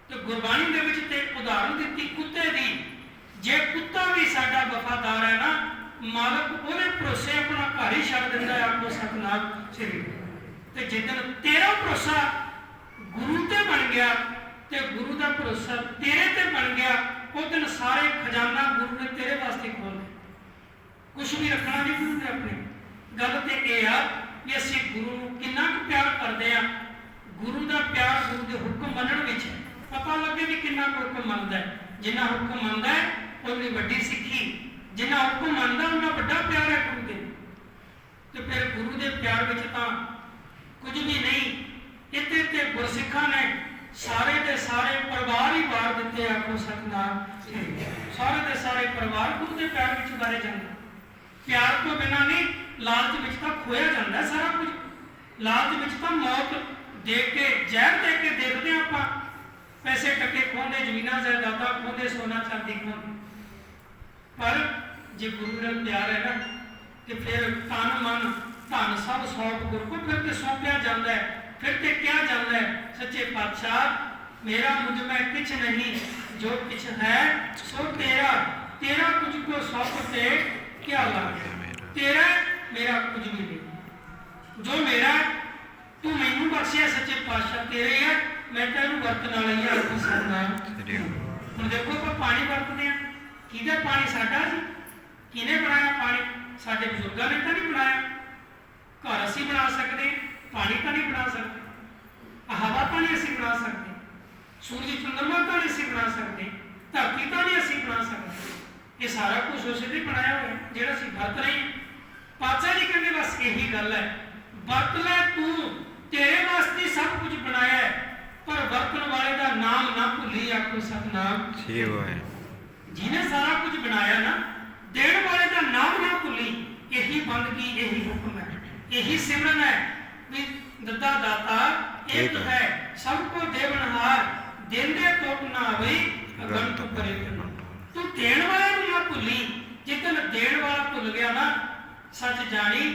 ਤੇ ਗੁਰਬਾਣੀ ਦੇ ਵਿੱਚ ਤੇ ਉਦਾਹਰਨ ਦਿੱਤੀ, ਕੁੱਤੇ ਦੀ। ਜੇ ਕੁੱਤਾ ਵੀ ਸਾਡਾ ਵਫਾਦਾਰ ਹੈ ਨਾ, ਮਾਲਕ ਉਹਦੇ ਭਰੋਸੇ ਆਪਣਾ ਘਰ ਹੀ ਛੱਡ ਦਿੰਦਾ ਹੈ ਆਪੋ ਸਤਨਾਮ ਸ੍ਰੀ ਤੇ ਜਿੱਦਨ ਤੇਰਾ ਭਰੋਸਾ ਗੁਰੂ ਤੇ ਬਣ ਗਿਆ, ਤੇ ਗੁਰੂ ਦਾ ਭਰੋਸਾ ਤੇਰੇ ਤੇ ਬਣ ਗਿਆ ਉਹ ਦਿਨ ਸਾਰੇ ਖਜ਼ਾਨਾ ਗੁਰੂ ਨੇ ਤੇਰੇ ਵਾਸਤੇ ਖੋਲ੍ਹ ਕੁਝ ਵੀ ਰੱਖਣਾ ਨਹੀਂ ਗੁਰੂ ਨੇ ਆਪਣੇ। ਗੱਲ ਤੇ ਇਹ ਆ ਕਿ ਅਸੀਂ ਗੁਰੂ ਨੂੰ ਕਿੰਨਾ ਕੁ ਪਿਆਰ ਕਰਦੇ ਆ। ਗੁਰੂ ਦਾ ਪਿਆਰ ਗੁਰੂ ਦੇ ਹੁਕਮ ਮੰਨਣ ਵਿੱਚ ਪਤਾ ਲੱਗੇ ਵੀ ਕਿੰਨਾ ਕੁ ਹੁਕਮ ਮੰਨਦਾ ਜਿੰਨਾ ਹੁਕਮ ਮੰਨਦਾ ਹੈ ਵੱਡੀ ਸਿੱਖੀ। ਜਿੰਨਾ ਹੁਕਮ ਮੰਨਦਾ ਉਹਨਾਂ ਵੱਡਾ ਪਿਆਰ ਹੈ ਗੁਰੂ ਦੇ। ਤੇ ਫਿਰ ਗੁਰੂ ਦੇ ਪਿਆਰ ਵਿੱਚ ਤਾਂ ਕੁਝ ਵੀ ਨਹੀਂ। ਇੱਥੇ ਤੇ ਗੁਰਸਿੱਖਾਂ ਨੇ ਸਾਰੇ ਦੇ ਸਾਰੇ ਪਰਿਵਾਰ ਹੀ ਵਾਰ ਦਿੱਤੇ ਆਪੋ ਸਤਨਾਮ ਸਾਰੇ ਦੇ ਸਾਰੇ ਪਰਿਵਾਰ ਗੁਰੂ ਦੇ ਪਿਆਰ ਵਿੱਚ ਵਾਰੇ ਜਾਂਦੇ। ਪਿਆਰ ਤੋਂ ਬਿਨਾਂ ਨਹੀਂ, ਲਾਲਚ ਵਿੱਚ ਤਾਂ ਖੋਇਆ ਜਾਂਦਾ ਸਾਰਾ ਕੁਝ। ਲਾਲਚ ਵਿੱਚ ਤਾਂ ਮੌਤ ਦੇਖ ਕੇ, ਜ਼ਹਿਰ ਦੇ ਕੇ ਦੇਖਦੇ ਹਾਂ ਆਪਾਂ। ਪੈਸੇ ਟੱਕੇ ਖੋਹਦੇ, ਜ਼ਮੀਨਾਂ ਜਾਇਦਾਦਾਂ ਖੋਹਦੇ, ਸੋਨਾ ਚਾਂਦੀ ਖੋਹਦੇ। ਪਰ ਜੇ ਗੁਰੂ ਨਾਲ ਪਿਆਰ ਹੈ ਨਾ, ਤੇ ਫਿਰ ਤਨ ਮਨ, ਧਨ ਸਭ ਸੌਂਪ ਗੁਰੂ ਕੋ ਫਿਰ ਤੇ ਸੌਂਪਿਆ ਜਾਂਦਾ ਹੈ। ਫਿਰ ਤੇ ਕਿਹਾ ਜਾਂਦਾ ਹੈ ਸੱਚੇ ਪਾਤਸ਼ਾਹ ਮੇਰਾ ਮੁਝ ਮੈਂ ਕੁਛ ਨਹੀਂ ਜੋ ਕੁਛ ਹੈ ਸੋ ਤੇਰਾ ਤੇਰਾ ਕੁਝ ਕੋ ਸੌਂਪ ਤੇ ਕਿਆ ਲਾਗੇ ਤੇਰਾ ਮੇਰਾ ਕੁਝ ਵੀ ਨਹੀਂ ਜੋ ਮੇਰਾ ਤੂੰ ਮੈਨੂੰ ਬਖਸ਼ਿਆ ਸੱਚੇ ਪਾਤਸ਼ਾਹ ਤੇਰੇ ਆ ਮੈਂ ਤੈਨੂੰ ਵਰਤਣ ਵਾਲਾ ਹੀ ਆ ਸਤਨਾਮ ਹੁਣ ਦੇਖੋ ਆਪਾਂ ਪਾਣੀ ਵਰਤਦੇ ਆ ਕਿਹਦਾ ਪਾਣੀ ਸਾਡਾ ਸੀ ਕਿਹਨੇ ਬਣਾਇਆ ਪਾਣੀ ਸਾਡੇ ਬਜ਼ੁਰਗਾਂ ਨੇ ਤਾਂ ਨਹੀਂ ਬਣਾਇਆ ਘਰ ਅਸੀਂ ਬਣਾ ਸਕਦੇ ਪਾਣੀ ਤਾਂ ਨਹੀਂ ਬਣਾ ਸਕਦੇ ਹਵਾ ਤਾਂ ਨਹੀਂ ਅਸੀਂ ਬਣਾ ਸਕਦੇ ਸੂਰਜ ਚੰਦਰਮਾ ਤਾਂ ਨਹੀਂ ਅਸੀਂ ਬਣਾ ਸਕਦੇ ਧਰਤੀ ਤਾਂ ਨਹੀਂ ਅਸੀਂ ਬਣਾ ਸਕਦੇ। ਇਹ ਸਾਰਾ ਕੁਝ ਉਸੇ ਨੇ ਬਣਾਇਆ ਹੋਇਆ ਜਿਹੜਾ ਅਸੀਂ ਵਰਤ ਰਹੇ ਹਾਂ। ਪਾਤਸ਼ਾਹ ਜੀ ਕਹਿੰਦੇ ਬਸ ਇਹੀ ਗੱਲ ਹੈ ਵਰਤ ਲੈ ਤੂੰ ਤੇਰੇ ਵਾਸਤੇ ਸਭ ਕੁਝ ਬਣਾਇਆ ਹੈ ਪਰ ਵਰਤਣ ਵਾਲੇ ਦਾ ਨਾਮ ਨਾ ਭੁੱਲੀ ਆਖੋ ਸਤਨਾਮ। ਠੀਕ ਹੋਏ ਜਿਹਨੇ ਸਾਰਾ ਕੁਝ ਬਣਾਇਆ ਨਾ ਦੇਣ ਵਾਲੇ ਦਾ ਨਾਮ ਨਾ ਭੁੱਲੀ ਇਹੀ ਬੰਦਗੀ ਇਹੀ ਹੁਕਮ ਹੈ ਇਹੀ ਸਿਮਰਨ ਹੈ ਵੀ ਦੱਦਾ ਦਾਤਾ ਇੱਕ ਹੈ। ਸਭ ਕੋ ਦੇਵਨਹਾਰ ਦਿੰਦੇ ਟੋਟ ਨਾ ਹੋਈ ਅਗਨ ਤੋਂ ਪਰੇ ਤੂੰ ਦੇਣ ਵਾਲੇ ਨੂੰ ਨਾ ਭੁੱਲੀ। ਜਿੱਦਨ ਦੇਣ ਵਾਲਾ ਭੁੱਲ ਗਿਆ ਨਾ ਸੱਚ ਜਾਣੀ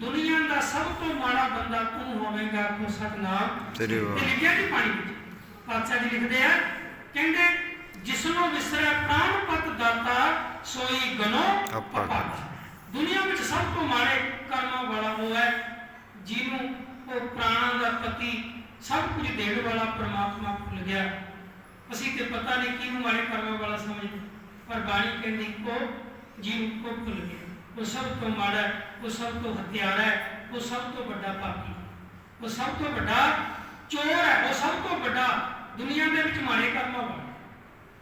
ਦੁਨੀਆ ਦਾ ਸਭ ਤੋਂ ਮਾੜਾ ਬੰਦਾ ਤੂੰ ਹੋਵੇਂਗਾ ਕੋ ਸਤਨਾਮ। ਤੇਰੇ ਵਾਹ ਲਿਖਿਆ ਨਹੀਂ ਪਾਣੀ ਵਿੱਚ। ਪਾਤਸ਼ਾਹ ਜੀ ਲਿਖਦੇ ਆ ਕਹਿੰਦੇ ਜਿਸਨੂੰ ਵਿਸਰੈ ਪ੍ਰਾਨ ਪਤ ਦਾਤਾ ਸੋਈ ਗਨੋ। ਅਪਾਰ। ਦੁਨੀਆ ਵਿੱਚ ਸਭ ਤੋਂ ਮਾੜੇ ਕਰਮਾਂ ਵਾਲਾ ਉਹ ਹੈ ਜਿਹਨੂੰ ਉਹ ਪ੍ਰਾਣਾਂ ਦਾ ਪਤੀ ਸਭ ਕੁਝ ਦੇਣ ਵਾਲਾ ਪ੍ਰਮਾਤਮਾ ਭੁੱਲ ਗਿਆ ਅਸੀਂ ਤੇ ਪਤਾ ਨਹੀਂ ਕਿਹਨੂੰ ਮਾੜੇ ਕਰਮਾਂ ਵਾਲਾ ਸਮਝਦੇ ਪਰ ਬਾਣੀ ਕਹਿੰਦੀ ਕੋ ਜਿਹਨੂੰ ਕੋ ਭੁੱਲ ਗਿਆ ਉਹ ਸਭ ਤੋਂ ਮਾੜਾ ਹੈ, ਉਹ ਸਭ ਤੋਂ ਹਥਿਆਰਾ ਹੈ ਉਹ ਸਭ ਤੋਂ ਵੱਡਾ ਪਾਪੀ ਉਹ ਸਭ ਤੋਂ ਵੱਡਾ ਚੋਰ ਹੈ ਉਹ ਸਭ ਤੋਂ ਵੱਡਾ ਦੁਨੀਆ ਦੇ ਵਿੱਚ ਮਾੜੇ ਕਰਮਾਂ ਵਾਲਾ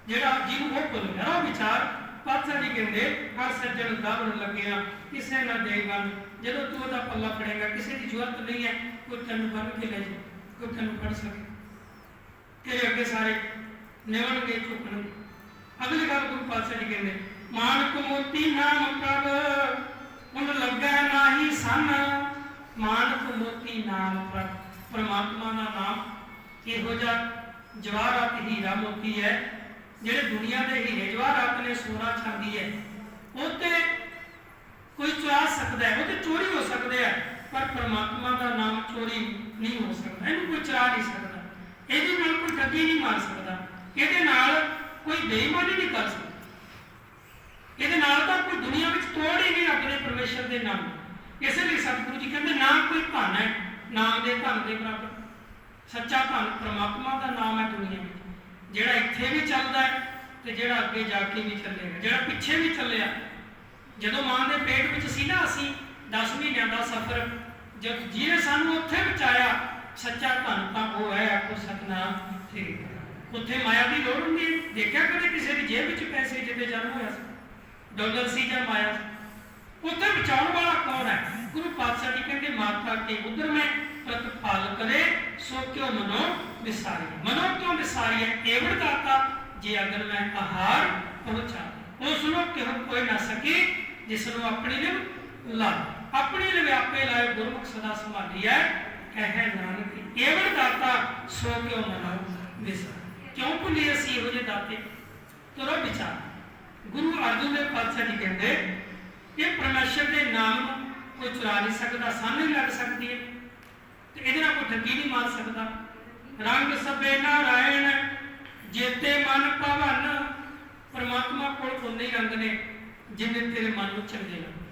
ਜਿਹੜਾ ਜਿਹਨੂੰ ਉਹ ਭੁੱਲ ਗਿਆ ਉਹ ਵਿਚਾਰ ਪਾਤਸ਼ਾਹ ਜੀ ਕਹਿੰਦੇ ਹਰ ਸੱਜਣ ਦਾਵਣ ਲੱਗਿਆ ਕਿਸੇ ਨਾ ਦੇਗਾ ਜਦੋਂ ਤੂੰ ਉਹਦਾ ਪੱਲਾ ਫੜੇਗਾ, ਕਿਸੇ ਦੀ ਜ਼ਰੂਰਤ ਨਹੀਂ ਹੈ ਕੋਈ ਤੈਨੂੰ ਬੰਨ ਕੇ ਲੈ ਜਾ ਕੋਈ ਤੈਨੂੰ ਫੜ ਸਕੇ। ਤੇਰੇ ਅੱਗੇ ਸਾਰੇ ਨਿਵਣਗੇ ਝੁਕਣਗੇ। ਅਗਲੀ ਗੱਲ ਗੁਰੂ ਪਾਤਸ਼ਾਹ ਜੀ ਕਹਿੰਦੇ, ਮਾਨਕ ਮੋਤੀ ਨਾਮ ਪ੍ਰਭ ਉਨ ਲੱਗਾ ਨਾਹੀ ਸਨ। ਮਾਨਕ ਮੋਤੀ ਨਾਮ ਪ੍ਰਭ, ਪਰਮਾਤਮਾ ਦਾ ਨਾਮ ਇਹੋ ਜਿਹਾ ਜਵਾਹਰਾਤ ਹੀਰਾ ਮੋਤੀ ਹੈ, ਜਿਹੜੇ ਦੁਨੀਆ ਦੇ ਹੀਰੇ ਜਵਾਹਰਾਤ ਨੇ ਸੋਨਾ ਛਾਂਦੀ ਹੈ, ਉਹ ਕੋਈ ਚੁਰਾ ਸਕਦਾ ਹੈ, ਉਹ ਤੇ ਚੋਰੀ ਹੋ ਸਕਦਾ ਹੈ ਪਰ ਪਰਮਾਤਮਾ ਦਾ ਨਾਮ ਚੋਰੀ ਨਹੀਂ ਹੋ ਸਕਦਾ, ਇਹਨੂੰ ਕੋਈ ਚੁਰਾ ਨਹੀਂ ਸਕਦਾ, ਇਹਦੇ ਨਾਲ ਕੋਈ ਠੱਗੀ ਨਹੀਂ ਮਾਰ ਸਕਦਾ, ਇਹਦੇ ਨਾਲ ਕੋਈ ਬੇਈਮਾਨੀ ਨਹੀਂ ਕਰ ਸਕਦਾ, ਇਹਦੇ ਨਾਲ ਤਾਂ ਕੋਈ ਦੁਨੀਆ ਵਿੱਚ ਤੋੜ ਹੀ ਨਹੀਂ ਰੱਬ ਦੇ ਪਰਮੇਸ਼ਰ ਦੇ ਨਾਮ, ਇਸੇ ਲਈ ਸਤਿਗੁਰੂ ਜੀ ਕਹਿੰਦੇ, ਨਾ ਕੋਈ ਧਨ ਹੈ, ਨਾਮ ਦੇ ਧਨ ਦੇ ਬਰਾਬਰ, ਸੱਚਾ ਧਨ ਪ੍ਰਮਾਤਮਾ ਦਾ ਨਾਮ ਹੈ ਦੁਨੀਆ ਵਿੱਚ, ਜਿਹੜਾ ਇੱਥੇ ਵੀ ਚੱਲਦਾ ਹੈ ਤੇ ਜਿਹੜਾ ਅੱਗੇ ਜਾ ਕੇ ਵੀ ਚੱਲੇਗਾ, ਜਿਹੜਾ ਪਿੱਛੇ ਵੀ ਚੱਲਿਆ ਜਦੋਂ ਮਾਂ ਦੇ ਪੇਟ ਵਿੱਚ ਸੀ ਨਾ ਅਸੀਂ 10 ਮਹੀਨਿਆਂ ਦਾ ਸਫ਼ਰ, ਜਦ ਜਿਹਨੇ ਸਾਨੂੰ ਉੱਥੇ ਪਹੁੰਚਾਇਆ ਸੱਚਾ ਧਨ ਤਾਂ ਉਹ ਹੈ ਆਪੋ ਸਤਨਾਮ ਸ੍ਰੀ ਉੱਥੇ ਮਾਇਆ ਦੀ ਲੋੜ ਹੁੰਦੀ ਦੇਖਿਆ ਕਦੇ ਕਿਸੇ ਦੀ ਜੇਬ ਵਿੱਚ ਪੈਸੇ ਜਿੱਦੇ ਜਨਮ ਹੋਇਆ ਸੀ? ਡਾਲਰ ਸੀ ਜਾਂ ਮਾਇਆ ਉੱਥੇ ਬਚਾਉਣ ਵਾਲਾ ਕੌਣ ਹੈ? ਗੁਰੂ ਪਾਤਸ਼ਾਹ ਜੀ ਕਹਿੰਦੇ, ਮਾਤਾ ਕੇ ਉਧਰ ਮੈਂ ਪ੍ਰਤਪਾਲ ਕਰੇ, ਸੋ ਕਿਉ ਮਨੋ ਵਿਸਾਰੀ? ਮਨੋ ਕਿਉ ਵਿਸਾਰੀ ਹੈ? ਏਵੜ ਦਾਤਾ, ਜੇ ਅਗਰ ਮੈਂ ਆਹਾਰ ਪਹੁੰਚਾ ਉਸ ਨੂੰ ਕਿਹ ਕੋਈ ਨਾ ਸਕੇ ਜਿਸ ਨੂੰ ਆਪਣੀ ਲਿਵ ਲਾ ਆਪਣੀ ਲਿਵ ਆਪੇ ਲਾਏ ਗੁਰਮੁਖ ਸਦਾ ਸੰਭਾਲੀ ਹੈ, ਕਹੇ ਨਾਨਕ ਏਵੜ ਦਾਤਾ ਸੋ ਕਿਉ ਮਨੋ ਵਿਸਾਰੀ ਕਿਉਂ ਭੁੱਲੀ ਅਸੀਂ ਇਹੋ ਜਿਹੇ ਦਾਤੇ? ਤੁਰੋ ਵਿਚਾਰ। ਗੁਰੂ ਅਰਜਨ ਦੇਵ ਪਾਤਸ਼ਾਹ ਜੀ ਕਹਿੰਦੇ, ਇਹ ਪਰਮੇਸ਼ਰ ਦੇ ਨਾਮ ਨੂੰ ਕੋਈ ਚੁਰਾ ਨਹੀਂ ਸਕਦਾ, ਸਾਨੂੰ ਹੀ ਲੱਗ ਸਕਦੀ ਹੈ। ਤੇ ਇਹਦੇ ਨਾਲ ਕੋਈ ਠੱਗੀ ਨਹੀਂ ਮਾਰ ਸਕਦਾ। ਰੰਗ ਸਭੇ ਨਾਰਾਇਣ, ਜੇਤੇ ਮਨ ਭਵਨ, ਪਰਮਾਤਮਾ ਕੋਲ ਉਨੇ ਰੰਗ ਨੇ। ਜਿੰਨੇ ਤੇਰੇ ਮਨ ਨੂੰ ਚੰਗੇ ਲੱਗਦੇ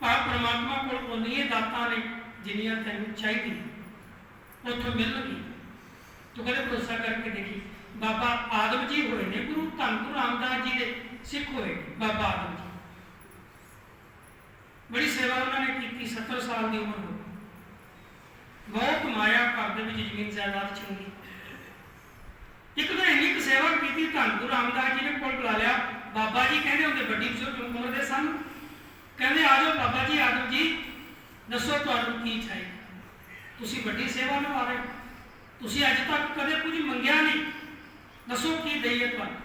ਪਰ ਪਰਮਾਤਮਾ ਕੋਲ ਉਨੇ ਦਾਤਾਂ ਨੇ ਜਿੰਨੀਆਂ ਤੈਨੂੰ ਚਾਹੀਦੀ ਉੱਥੋਂ ਮਿਲਣਗੀ ਤੂੰ ਕਹਿੰਦੇ ਭਰੋਸਾ ਕਰਕੇ ਦੇਖੀ, ਬਾਬਾ ਆਦਮ ਜੀ ਹੋਏ ਨੇ, ਗੁਰੂ ਧੰਨ ਗੁਰੂ ਰਾਮਦਾਸ ਜੀ ਦੇ ਸਿੱਖ ਹੋਏ ਬਾਬਾ ਆਦਮ ਜੀ। ਬੜੀ ਸੇਵਾ ਉਹਨਾਂ ਨੇ ਕੀਤੀ 70 ਸਾਲ ਦੀ ਉਮਰ ਨੂੰ ਬਹੁਤ ਮਾਇਆ ਘਰ ਦੇ ਵਿੱਚ, ਜ਼ਮੀਨ ਜਾਇਦਾਦ ਚੰਗੀ। ਇੱਕ ਤਾਂ ਇੰਨੀ ਸੇਵਾ ਕੀਤੀ, ਧੰਨ ਗੁਰੂ ਰਾਮਦਾਸ ਜੀ ਨੇ ਕੋਲ ਬੁਲਾ ਲਿਆ। ਬਾਬਾ ਜੀ ਕਹਿੰਦੇ ਹੁੰਦੇ, ਵੱਡੀ ਬਜ਼ੁਰਗ ਉਮਰ ਦੇ ਸਨ। ਕਹਿੰਦੇ, ਆ ਜਾਓ ਬਾਬਾ ਜੀ ਆਦਮ ਜੀ। ਦੱਸੋ ਤੁਹਾਨੂੰ ਕੀ ਚਾਹੀਦਾ। ਤੁਸੀਂ ਵੱਡੀ ਸੇਵਾ ਨਿਭਾ ਰਹੇ ਹੋ। ਤੁਸੀਂ ਅੱਜ ਤੱਕ ਕਦੇ ਕੁਝ ਮੰਗਿਆ ਨਹੀਂ। ਦੱਸੋ ਕੀ ਦਈਏ ਤੁਹਾਨੂੰ।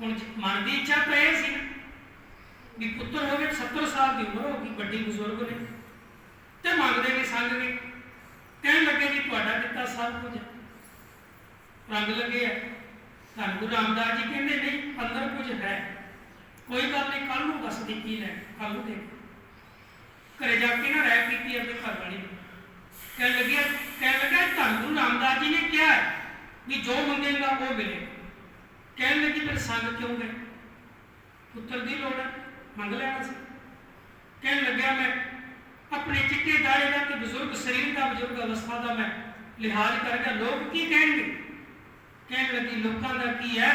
ਹੁਣ ਮਨ ਦੀ ਇੱਛਾ ਤਾਂ ਇਹ ਸੀ ਵੀ ਪੁੱਤਰ ਹੋਵੇ ਗਏ 70 ਸਾਲ ਦੀ ਉਮਰ ਹੋ ਗਈ, ਵੱਡੀ ਬਜ਼ੁਰਗ ਨੇ। ਤੇ ਮੰਗਦੇ ਵੀ, ਸੰਗ ਨੇ ਕਹਿਣ ਲੱਗੇ ਜੀ, ਤੁਹਾਡਾ ਦਿੱਤਾ ਸਭ ਕੁਝ। ਰੰਗ ਲੱਗੇ ਆ। ਧੰਨ ਗੁਰੂ ਰਾਮਦਾਸ ਜੀ ਕਹਿੰਦੇ ਨਹੀਂ ਅੰਦਰ ਕੁਝ ਹੈ, ਕੋਈ ਗੱਲ ਨਹੀਂ ਕੱਲ ਨੂੰ ਦੱਸਦੀ ਕੀ ਲੈ ਕੱਲ ਨੂੰ ਦੇ ਘਰੇ ਜਾ ਕੇ ਨਾ ਰਹਿ ਕੀਤੀ ਆਪਣੇ ਘਰ ਵਾਲੀ ਕਹਿਣ ਲੱਗਿਆ ਕਹਿਣ ਲੱਗਿਆ, ਧੰਨ ਗੁਰੂ ਰਾਮਦਾਸ ਜੀ ਨੇ ਕਿਹਾ ਵੀ ਜੋ ਮੰਗੇਗਾ ਉਹ ਮਿਲੇ। ਕਹਿਣ ਲੱਗੀ, ਫਿਰ ਸੰਗ ਕਿਉਂ ਗਏ ਪੁੱਤਰ ਦੀ ਲੋੜ ਹੈ, ਮੰਗ ਲੈਣਾ ਸੀ। ਕਹਿਣ ਲੱਗਿਆ, ਮੈਂ ਆਪਣੇ ਚਿੱਟੇ ਦਾੜੇ ਦਾ ਤੇ ਬਜ਼ੁਰਗ ਸਰੀਰ ਦਾ ਬਜ਼ੁਰਗ ਅਵਸਥਾ ਦਾ ਮੈਂ ਲਿਹਾਜ਼ ਕਰਕੇ ਲੋਕ ਕੀ ਕਹਿਣਗੇ? ਕਹਿਣ ਲੱਗੀ ਲੋਕਾਂ ਦਾ ਕੀ ਹੈ?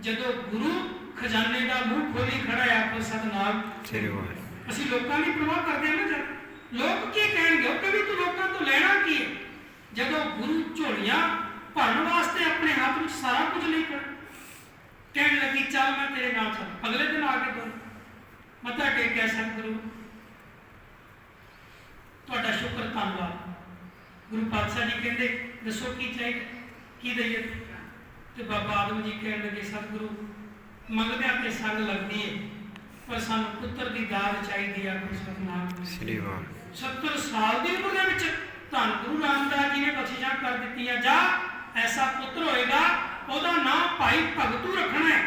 ਜਦੋਂ ਗੁਰੂ ਖਜ਼ਾਨੇ ਦਾ ਮੂੰਹ ਖੋਲੀ ਖੜਾ ਹੈ ਆਪੋ ਸਤਨਾਮ ਸ੍ਰੀ ਵਾਹਿਗੁਰੂ। ਅਸੀਂ ਲੋਕਾਂ ਦੀ ਪਰਵਾਹ ਕਰਦੇ ਹਾਂ ਨਾ ਜਦ। ਲੋਕ ਕੀ ਕਹਿਣਗੇ? ਉਹ ਕਵੀ ਤੂੰ ਲੋਕਾਂ ਤੋਂ ਲੈਣਾ ਕੀ ਹੈ? ਜਦੋਂ ਗੁਰੂ ਝੋਲੀਆਂ ਭਰਨ ਵਾਸਤੇ ਆਪਣੇ ਹੱਥ ਵਿੱਚ ਸਾਰਾ ਕੁਝ ਲਈ ਕਰ ਕਹਿਣ ਲੱਗੀ ਚੱਲ ਮੈਂ ਤੇਰੇ ਨਾਲ ਚੱਲ। ਅਗਲੇ ਦਿਨ ਆ ਕੇ ਬੋਲ। ਮੱਥਾ ਟੇਕਿਆ ਸਤਿਗੁਰੂ ਤੁਹਾਡਾ ਸ਼ੁਕਰ ਧੰਨਵਾਦ। ਗੁਰੂ ਪਾਤਸ਼ਾਹ ਜੀ ਕਹਿੰਦੇ ਦੱਸੋ ਕੀ ਚਾਹੀਦਾ? ਕੀ ਦਈਏ? ਤੇ ਬਾਬਾ ਆਦਮ ਜੀ ਕਹਿਣ ਲੱਗੇ ਸਤਿਗੁਰੂ ਮੰਗਦਿਆਂ ਤੇ ਸੰਗ ਲੱਗਦੀ ਹੈ ਪਰ ਸਾਨੂੰ ਪੁੱਤਰ ਦੀ ਦਾਤ ਚਾਹੀਦੀ ਆ ਕੋਈ ਸਤਨਾਮ ਸ੍ਰੀ ਵਾਹਿਗੁਰੂ 70 ਸਾਲ ਦੀ ਉਮਰ ਦੇ ਵਿੱਚ ਧੰਨ ਗੁਰੂ ਰਾਮਦਾਸ ਜੀ ਨੇ ਬਖਸ਼ਿਸ਼ਾਂ ਕਰ ਦਿੱਤੀਆਂ ਜਾ ਐਸਾ ਪੁੱਤਰ ਹੋਏਗਾ ਉਹਦਾ ਨਾਮ ਭਾਈ ਭਗਤੂ ਰੱਖਣਾ ਹੈ